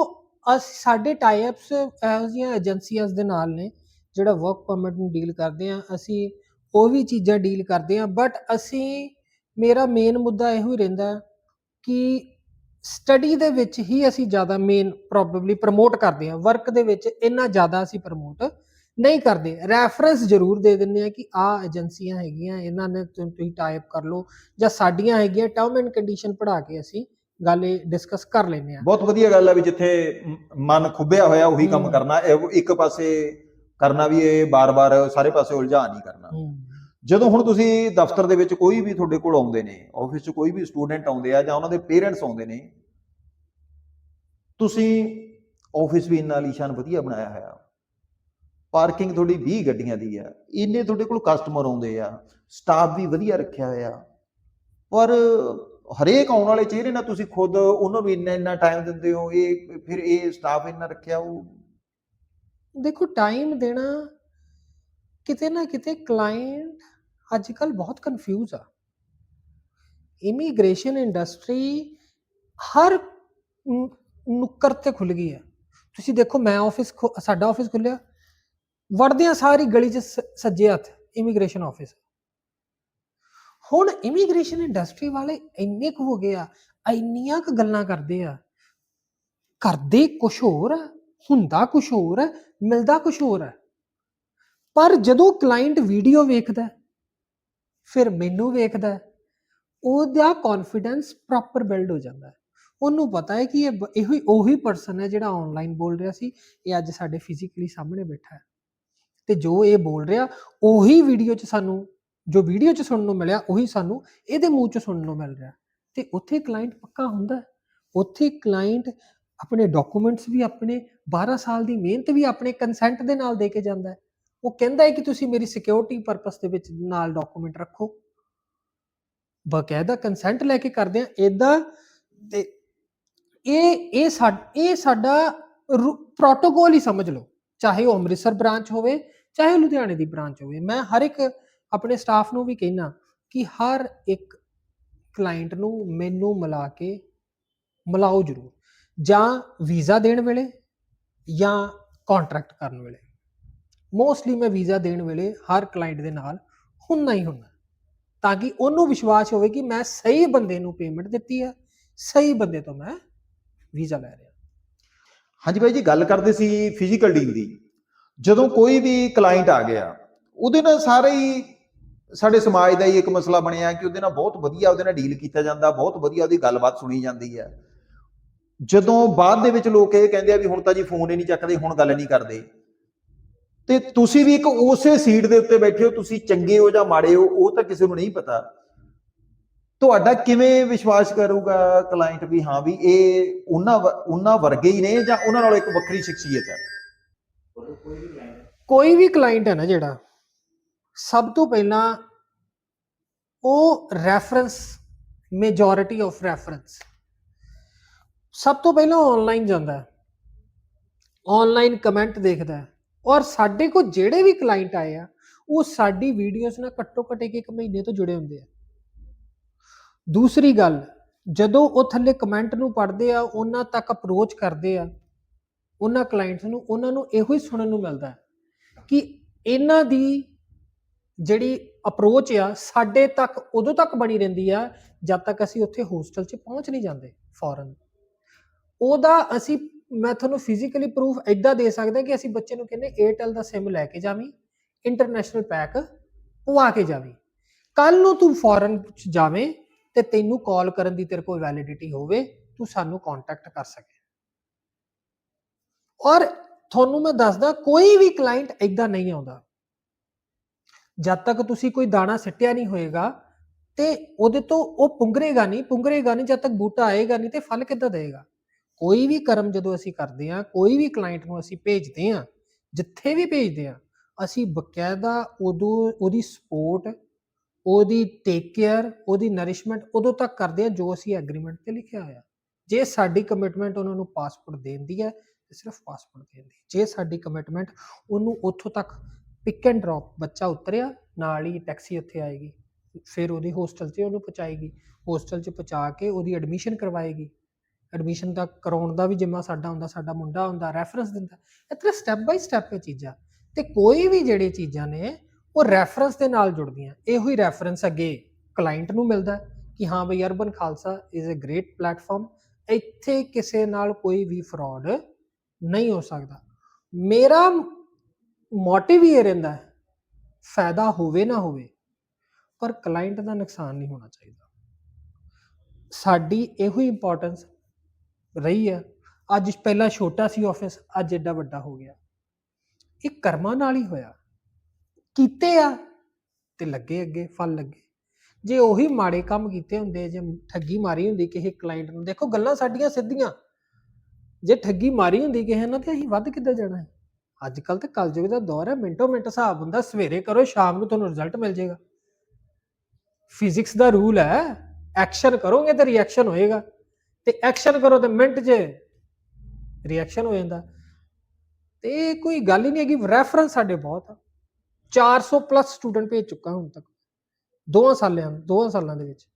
ਅਸੀਂ ਸਾਡੇ ਟਾਈ ਅਪਸ ਇਹੋ ਜਿਹੀਆਂ ਏਜੰਸੀਆਂ ਦੇ ਨਾਲ ਨੇ ਜਿਹੜਾ ਵਰਕ ਪਰਮਿਟ ਨੂੰ ਡੀਲ ਕਰਦੇ ਆ ਅਸੀਂ ਉਹ ਵੀ ਚੀਜ਼ਾਂ ਡੀਲ ਕਰਦੇ ਆ ਬਟ ਅਸੀਂ ਮੇਰਾ ਮੇਨ ਮੁੱਦਾ ਇਹੋ ਹੀ ਰਹਿੰਦਾ ਕਿ ਸਟੱਡੀ ਦੇ ਵਿੱਚ ਹੀ ਅਸੀਂ ਜ਼ਿਆਦਾ ਮੇਨ ਪ੍ਰੋਬੇਬਲੀ ਪ੍ਰਮੋਟ ਕਰਦੇ ਆ ਵਰਕ ਦੇ ਵਿੱਚ ਇੰਨਾ ਜ਼ਿਆਦਾ ਅਸੀਂ ਪ੍ਰਮੋਟ ਨਹੀਂ ਕਰਦੇ। ਰੈਫਰੈਂਸ ਜ਼ਰੂਰ ਦੇ ਦਿੰਦੇ ਆ ਕਿ ਆ ਏਜੰਸੀਆਂ ਹੈਗੀਆਂ ਇਹਨਾਂ ਨੇ ਤੁਸੀਂ ਟਾਈਪ ਕਰ ਲਓ ਜਾਂ ਸਾਡੀਆਂ ਹੈਗੀਆਂ ਟਰਮ ਐਂਡ ਕੰਡੀਸ਼ਨ ਪੜਾ ਕੇ ਅਸੀਂ ਗੱਲ ਇਹ ਡਿਸਕਸ ਕਰ ਲੈਂਦੇ ਆ ਬਹੁਤ ਵਧੀਆ ਗੱਲ ਹੈ ਵੀ ਜਿੱਥੇ ਮਨ ਖੁੱਬਿਆ ਹੋਇਆ ਉਹੀ ਕੰਮ। ਕਰਨਾ। ਇੱਕ ਪਾਸੇ ਕਰਨਾ ਵੀ ਇਹ ਬਾਰ-ਬਾਰ ਸਾਰੇ ਪਾਸੇ ਉਲਝਾ ਨਹੀਂ ਕਰਨਾ। ਜਦੋਂ ਹੁਣ ਤੁਸੀਂ ਦਫ਼ਤਰ ਦੇ ਵਿੱਚ ਕੋਈ ਵੀ ਤੁਹਾਡੇ ਕੋਲ ਆਉਂਦੇ ਨੇ ਆਫਿਸ 'ਚ ਕੋਈ ਵੀ ਸਟੂਡੈਂਟ ਆਉਂਦੇ ਆ ਜਾਂ ਉਹਨਾਂ ਦੇ ਪੇਰੈਂਟਸ ਆਉਂਦੇ ਨੇ, ਤੁਸੀਂ ਆਫਿਸ ਵੀ ਇੰਨਾ ਆਲੀਸ਼ਾਨ ਵਧੀਆ ਬਣਾਇਆ ਹੋਇਆ। ਪਾਰਕਿੰਗ ਤੁਹਾਡੀ 20 ਗੱਡੀਆਂ ਦੀ ਆ, ਇੰਨੇ ਤੁਹਾਡੇ ਕੋਲ ਕਸਟਮਰ ਆਉਂਦੇ ਆ ਸਟਾਫ ਵੀ ਵਧੀਆ ਰੱਖਿਆ ਹੋਇਆ। ਪਰ ਹਰੇਕ ਆਉਣ ਵਾਲੇ ਚਿਹਰੇ ਨਾਲ ਤੁਸੀਂ ਖੁਦ ਉਹਨਾਂ ਨੂੰ ਇੰਨਾ ਇੰਨਾ ਟਾਈਮ ਦਿੰਦੇ ਹੋ, ਇਹ ਫਿਰ ਇਹ ਸਟਾਫ ਇੰਨਾ ਰੱਖਿਆ ਉਹ ਦੇਖੋ ਟਾਈਮ ਦੇਣਾ ਕਿਤੇ ਨਾ ਕਿਤੇ ਕਲਾਇੰਟ ਅੱਜ ਕੱਲ ਬਹੁਤ ਕਨਫਿਊਜ਼ ਆ। ਇਮੀਗ੍ਰੇਸ਼ਨ ਇੰਡਸਟਰੀ ਹਰ ਨੁੱਕਰ ਤੇ ਖੁੱਲ ਗਈ ਹੈ। ਤੁਸੀਂ ਦੇਖੋ, ਮੈਂ ਆਫਿਸ ਸਾਡਾ ਆਫਿਸ ਖੁੱਲਿਆ ਵੜਦਿਆਂ ਸਾਰੀ ਗਲੀ 'ਚ ਸ- ਸੱਜੇ ਹੱਥ ਇਮੀਗ੍ਰੇਸ਼ਨ ਆਫਿਸ ਹੁਣ ਇਮੀਗ੍ਰੇਸ਼ਨ ਇੰਡਸਟਰੀ ਵਾਲੇ ਇੰਨੇ ਕੁ ਹੋ ਗਏ ਆ, ਇੰਨੀਆਂ ਕੁ ਗੱਲਾਂ ਕਰਦੇ ਆ। ਕਰਦੇ ਕੁਝ ਹੋਰ ਆ, ਹੁੰਦਾ ਕੁਝ ਹੋਰ ਹੈ ਮਿਲਦਾ ਕੁਝ ਹੋਰ ਹੈ ਪਰ ਜਦੋਂ ਕਲਾਇੰਟ ਵੀਡੀਓ ਵੇਖਦਾ ਫਿਰ ਮੈਨੂੰ ਵੇਖਦਾ ਉਹਦਾ ਕੌਨਫੀਡੈਂਸ ਪ੍ਰੋਪਰ ਬਿਲਡ ਹੋ ਜਾਂਦਾ ਹੈ। ਉਹਨੂੰ ਪਤਾ ਹੈ ਕਿ ਇਹ ਬ- ਇਹੋ ਹੀ, ਉਹੀ ਪਰਸਨ ਹੈ ਜਿਹੜਾ ਆਨਲਾਈਨ ਬੋਲ ਰਿਹਾ ਸੀ, ਇਹ ਅੱਜ ਸਾਡੇ ਫਿਜ਼ੀਕਲੀ ਸਾਹਮਣੇ ਬੈਠਾ ਹੈ। ਤੇ ਜੋ ਇਹ ਬੋਲ ਰਿਹਾ, ਉਹੀ ਵੀਡੀਓ 'ਚ ਸਾਨੂੰ, ਜੋ ਵੀਡੀਓ 'ਚ ਸੁਣਨ ਨੂੰ ਮਿਲਿਆ, ਉਹੀ ਸਾਨੂੰ ਇਹਦੇ ਮੂੰਹ 'ਚ ਸੁਣਨ ਨੂੰ ਮਿਲ ਰਿਹਾ ਤੇ ਉੱਥੇ ਕਲਾਇੰਟ ਪੱਕਾ ਹੁੰਦਾ ਉੱਥੇ ਕਲਾਇੰਟ ਆਪਣੇ ਡਾਕੂਮੈਂਟਸ ਵੀ ਆਪਣੇ 12 ਸਾਲ ਦੀ ਮਿਹਨਤ ਵੀ ਆਪਣੇ ਕੰਸੈਂਟ ਦੇ ਨਾਲ ਦੇ ਕੇ ਜਾਂਦਾ ਹੈ। ਉਹ ਕਹਿੰਦਾ ਹੈ ਕਿ ਤੁਸੀਂ ਮੇਰੀ ਸਿਕਿਉਰਿਟੀ ਪਰਪਸ ਦੇ ਵਿੱਚ ਨਾਲ ਡਾਕੂਮੈਂਟ ਰੱਖੋ। ਬਕਾਇਦਾ ਕੰਸੈਂਟ ਲੈ ਕੇ ਕਰਦੇ ਆ ਇਦਾਂ ਤੇ ਇਹ ਇਹ ਸਾ, ਇਹ ਸਾਡਾ ਪ੍ਰੋਟੋਕੋਲ ਹੀ ਸਮਝ ਲਓ। ਚਾਹੇ ਉਹ ਅੰਮ੍ਰਿਤਸਰ ਬ੍ਰਾਂਚ ਹੋਵੇ, ਚਾਹੇ ਉਹ ਲੁਧਿਆਣੇ ਦੀ ਬ੍ਰਾਂਚ ਹੋਵੇ। ਮੈਂ ਹਰ ਇੱਕ ਆਪਣੇ ਸਟਾਫ ਨੂੰ ਵੀ ਕਹਿਣਾ ਕਿ ਹਰ ਇੱਕ ਕਲਾਇੰਟ ਨੂੰ ਮੈਨੂੰ ਮਿਲਾ ਕੇ ਮਿਲਾਓ ਜ਼ਰੂਰ। ਜਾਂ ਵੀਜ਼ਾ ਦੇਣ ਵੇਲੇ ਜਾਂ ਕੰਟਰੈਕਟ ਕਰਨ ਵੇਲੇ। ਮੋਸਟਲੀ ਮੈਂ ਵੀਜ਼ਾ ਦੇਣ ਵੇਲੇ ਹਰ ਕਲਾਇੰਟ ਦੇ ਨਾਲ ਹੁੰਨਾ ਹੀ ਹੁੰਨਾ ਤਾਂ ਕਿ ਉਹਨੂੰ ਵਿਸ਼ਵਾਸ ਹੋਵੇ ਕਿ ਮੈਂ ਸਹੀ ਬੰਦੇ ਨੂੰ ਪੇਮੈਂਟ ਦਿੱਤੀ ਹੈ, ਸਹੀ ਬੰਦੇ ਤੋਂ ਮੈਂ ਵੀਜ਼ਾ ਲੈ ਰਿਹਾ। ਹਾਂਜੀ ਬਾਈ ਜੀ, ਗੱਲ ਕਰਦੇ ਸੀ ਫਿਜ਼ੀਕਲ ਡੀਲ ਦੀ। ਜਦੋਂ ਕੋਈ ਵੀ ਕਲਾਇੰਟ ਆ ਗਿਆ, ਉਹਦੇ ਨਾਲ ਸਾਰੇ ਹੀ ਸਾਡੇ ਸਮਾਜ ਦਾ ਹੀ ਇੱਕ ਮਸਲਾ ਬਣਿਆ ਕਿ ਉਹਦੇ ਨਾਲ ਬਹੁਤ ਵਧੀਆ ਉਹਦੇ ਨਾਲ ਡੀਲ ਕੀਤਾ ਜਾਂਦਾ, ਬਹੁਤ ਵਧੀਆ ਉਹਦੀ ਗੱਲਬਾਤ ਸੁਣੀ ਜਾਂਦੀ ਹੈ। ਜਦੋਂ ਬਾਅਦ ਦੇ ਵਿੱਚ ਲੋਕ ਇਹ ਕਹਿੰਦੇ ਆ ਵੀ ਹੁਣ ਤਾਂ ਜੀ ਫੋਨ ਹੀ ਨਹੀਂ ਚੱਕਦੇ, ਹੁਣ ਗੱਲ ਨਹੀਂ ਕਰਦੇ। ਤੇ ਤੁਸੀਂ ਵੀ ਇੱਕ ਉਸੇ ਸੀਟ ਦੇ ਉੱਤੇ ਬੈਠੇ ਹੋ, ਤੁਸੀਂ ਚੰਗੇ ਹੋ ਜਾਂ ਮਾੜੇ ਹੋ, ਉਹ ਤਾਂ ਕਿਸੇ ਨੂੰ ਨਹੀਂ ਪਤਾ। ਤੁਹਾਡਾ ਕਿਵੇਂ ਵਿਸ਼ਵਾਸ ਕਰੂਗਾ ਕਲਾਇੰਟ ਵੀ, ਹਾਂ ਵੀ ਇਹ ਉਹਨਾਂ ਵ- ਉਹਨਾਂ ਵਰਗੇ ਹੀ ਨੇ ਜਾਂ ਉਹਨਾਂ ਨਾਲੋਂ ਇੱਕ ਵੱਖਰੀ ਸ਼ਖਸੀਅਤ ਹੈ? ਕੋਈ ਵੀ ਕਲਾਇੰਟ ਹੈ ਨਾ ਜਿਹੜਾ, ਸਭ ਤੋਂ ਪਹਿਲਾਂ ਉਹ ਰੈਫਰੈਂਸ ਮੈਜੋਰਿਟੀ ਆਫ ਰੈਫਰੈਂਸ ਸਭ ਤੋਂ ਪਹਿਲਾਂ ਆਨਲਾਈਨ ਜਾਂਦਾ ਹੈ। ਆਨਲਾਈਨ ਕਮੈਂਟ ਦੇਖਦਾ ਹੈ। ਔਰ ਸਾਡੇ ਕੋਲ ਜਿਹੜੇ ਵੀ ਕਲਾਇੰਟ ਆਏ ਆ, ਉਹ ਸਾਡੀ ਵੀਡੀਓਜ਼ ਨਾਲ ਘੱਟੋ ਘੱਟ ਇੱਕ ਇੱਕ ਮਹੀਨੇ ਤੋਂ ਜੁੜੇ ਹੁੰਦੇ ਆ। ਦੂਸਰੀ ਗੱਲ, ਜਦੋਂ ਉਹ ਥੱਲੇ ਕਮੈਂਟ ਨੂੰ ਪੜ੍ਹਦੇ ਆ, ਉਹਨਾਂ ਤੱਕ ਅਪਰੋਚ ਕਰਦੇ ਆ, ਉਹਨਾਂ ਕਲਾਇੰਟਸ ਨੂੰ, ਉਹਨਾਂ ਨੂੰ ਇਹੋ ਹੀ ਸੁਣਨ ਨੂੰ ਮਿਲਦਾ ਹੈ ਕਿ ਇਹਨਾਂ ਦੀ ਜਿਹੜੀ ਅਪਰੋਚ ਆ, ਸਾਡੇ ਤੱਕ ਉਦੋਂ ਤੱਕ ਬਣੀ ਰਹਿੰਦੀ ਆ, ਜਦ ਤੱਕ ਅਸੀਂ ਉੱਥੇ ਹੋਸਟਲ 'ਚ ਪਹੁੰਚ ਨਹੀਂ ਜਾਂਦੇ ਫੌਰਨ ਉਹਦਾ ਅਸੀਂ ਮੈਂ ਤੁਹਾਨੂੰ ਫਿਜ਼ੀਕਲੀ ਪ੍ਰੂਫ ਐਦਾਂ ਦੇ ਸਕਦਾ ਕਿ ਅਸੀਂ ਬੱਚੇ ਨੂੰ ਕਹਿੰਦੇ 에ਅਰਟੈਲ ਦਾ SIM ਲੈ ਕੇ ਜਾਵੀਂ ਇੰਟਰਨੈਸ਼ਨਲ ਪੈਕ ਪਵਾ ਕੇ ਜਾਵੀਂ। ਕੱਲ ਨੂੰ ਤੂੰ ਫੋਰਨ 'ਚ ਜਾਵੇਂ ਤੇ ਤੈਨੂੰ ਕਾਲ ਕਰਨ ਦੀ ਤੇਰੇ ਕੋਲ ਵੈਲਿਡਿਟੀ ਹੋਵੇ, ਤੂੰ ਸਾਨੂੰ ਕੰਟੈਕਟ ਕਰ ਸਕੇ। ਔਰ ਤੁਹਾਨੂੰ ਮੈਂ ਦੱਸਦਾ, ਕੋਈ ਵੀ ਕਲਾਇੰਟ ਐਦਾਂ ਨਹੀਂ ਆਉਂਦਾ। ਜਦ ਤੱਕ ਤੁਸੀਂ ਕੋਈ ਦਾਣਾ ਸਿੱਟਿਆ ਨਹੀਂ ਹੋਏਗਾ ਤੇ ਉਹਦੇ ਤੋਂ ਉਹ ਪੁੰਗਰੇਗਾ ਨਹੀਂ ਪੁੰਗਰੇਗਾ ਨਹੀਂ, ਜਦ ਤੱਕ ਬੂਟਾ ਆਏਗਾ ਨਹੀਂ ਤੇ ਫਲ ਕਿੱਦਾਂ ਦੇਗਾ ਕੋਈ ਵੀ ਕਰਮ ਜਦੋਂ ਅਸੀਂ ਕਰਦੇ ਹਾਂ, ਕੋਈ ਵੀ ਕਲਾਇੰਟ ਨੂੰ ਅਸੀਂ ਭੇਜਦੇ ਹਾਂ, ਜਿੱਥੇ ਵੀ ਭੇਜਦੇ ਹਾਂ, ਅਸੀਂ ਬਕਾਇਦਾ ਉਦੋਂ ਉਹਦੀ ਸਪੋਰਟ ਉਹਦੀ ਟੇਕ ਕੇਅਰ ਉਹਦੀ ਨਰਿਸ਼ਮੈਂਟ ਉਦੋਂ ਤੱਕ ਕਰਦੇ ਹਾਂ ਜੋ ਅਸੀਂ ਐਗਰੀਮੈਂਟ ਤੇ ਲਿਖਿਆ ਹੋਇਆ। ਜੇ ਸਾਡੀ ਕਮਿਟਮੈਂਟ ਉਹਨਾਂ ਨੂੰ ਪਾਸਪੋਰਟ ਦੇਣ ਦੀ ਹੈ, ਤੇ ਸਿਰਫ ਪਾਸਪੋਰਟ ਦੇਣ ਦੀ ਜੇ ਸਾਡੀ ਕਮਿਟਮੈਂਟ ਉਹਨੂੰ ਉੱਥੋਂ ਤੱਕ ਪਿਕ ਐਂਡ ਡ੍ਰੌਪ ਬੱਚਾ ਉਤਰਿਆ, ਨਾਲ ਹੀ ਟੈਕਸੀ ਉੱਥੇ ਆਏਗੀ, ਫਿਰ ਉਹਦੀ ਹੋਸਟਲ 'ਚ ਉਹਨੂੰ ਪਹੁੰਚਾਏਗੀ ਹੋਸਟਲ 'ਚ ਪਹੁੰਚਾ ਕੇ ਉਹਦੀ ਐਡਮਿਸ਼ਨ ਕਰਵਾਏਗੀ। ਐਡਮਿਸ਼ਨ ਦਾ ਕਰਾਉਣ ਦਾ ਵੀ ਜਿੰਮਾ ਸਾਡਾ ਹੁੰਦਾ, ਸਾਡਾ ਮੁੰਡਾ ਹੁੰਦਾ ਰੈਫਰੈਂਸ ਦਿੰਦਾ ਇਸ ਤਰ੍ਹਾਂ ਸਟੈਪ ਬਾਈ ਸਟੈਪ ਇਹ ਚੀਜ਼ਾਂ। ਤੇ ਕੋਈ ਵੀ ਜਿਹੜੇ ਚੀਜ਼ਾਂ ਨੇ, ਉਹ ਰੈਫਰੈਂਸ ਦੇ ਨਾਲ ਜੁੜਦੀਆਂ। ਇਹੋ ਹੀ ਰੈਫਰੈਂਸ ਅੱਗੇ ਕਲਾਇੰਟ ਨੂੰ ਮਿਲਦਾ ਕਿ ਹਾਂ ਬਈ urban Khalsa is a great platform ਇੱਥੇ ਕਿਸੇ ਨਾਲ ਕੋਈ ਵੀ ਫਰਾਡ ਨਹੀਂ ਹੋ ਸਕਦਾ। ਮੇਰਾ ਮੋਟਿਵ ਇਹ ਰਹਿੰਦਾ ਹੈ, ਫਾਇਦਾ ਹੋਵੇ ਨਾ ਹੋਵੇ, ਪਰ ਕਲਾਇੰਟ ਦਾ ਨੁਕਸਾਨ ਨਹੀਂ ਹੋਣਾ ਚਾਹੀਦਾ। ਸਾਡੀ ਇਹੋ ਹੀ ਇੰਪੋਰਟੈਂਸ ਰਹੀ ਆ। ਅੱਜ ਪਹਿਲਾਂ ਛੋਟਾ ਸੀ ਆਫਿਸ ਅੱਜ ਐਡਾ ਵੱਡਾ ਹੋ ਗਿਆ। ਇਹ ਕਰਮਾਂ ਨਾਲ ਹੀ ਹੋਇਆ। ਕੀਤੇ ਆ ਤੇ ਲੱਗੇ ਅੱਗੇ, ਫਲ ਲੱਗੇ। ਜੇ ਉਹੀ ਮਾੜੇ ਕੰਮ ਕੀਤੇ ਹੁੰਦੇ, ਜੇ ਠੱਗੀ ਮਾਰੀ ਹੁੰਦੀ ਕਿਸੇ ਕਲਾਇੰਟ ਨੂੰ, ਦੇਖੋ ਗੱਲਾਂ ਸਾਡੀਆਂ ਸਿੱਧੀਆਂ। ਜੇ ਠੱਗੀ ਮਾਰੀ ਹੁੰਦੀ ਕਿਸੇ ਨਾਲ, ਤੇ ਅਸੀਂ ਵੱਧ ਕਿੱਦਾਂ ਜਾਣਾ ਹੈ? ਅੱਜ ਕੱਲ ਤੇ ਕਲਯੁਗ ਦਾ ਦੌਰ ਹੈ, ਮਿੰਟੋ ਮਿੰਟ ਹਿਸਾਬ ਹੁੰਦਾ, ਸਵੇਰੇ ਕਰੋ, ਸ਼ਾਮ ਨੂੰ ਤੁਹਾਨੂੰ ਰਿਜ਼ਲਟ ਮਿਲ ਜਾਏਗਾ। ਫਿਜ਼ਿਕਸ ਦਾ ਰੂਲ ਹੈ ਐਕਸ਼ਨ ਕਰੋਗੇ ਤੇ ਰਿਐਕਸ਼ਨ ਹੋਏਗਾ। ਤੇ ਐਕਸ਼ਨ ਕਰੋ ਤੇ ਮਿੰਟ 'ਚ ਰਿਐਕਸ਼ਨ ਹੋ ਜਾਂਦਾ। ਤੇ ਇਹ ਕੋਈ ਗੱਲ ਹੀ ਨਹੀਂ ਹੈਗੀ ਰੈਫਰੈਂਸ ਸਾਡੇ ਬਹੁਤ ਆ। 400 ਪਲੱਸ ਸਟੂਡੈਂਟ ਭੇਜ ਚੁੱਕਾ ਹੁਣ ਤੱਕ। ਦੋਵਾਂ ਸਾਲਾਂ ਦੋਵਾਂ ਸਾਲਾਂ ਦੇ ਵਿੱਚ।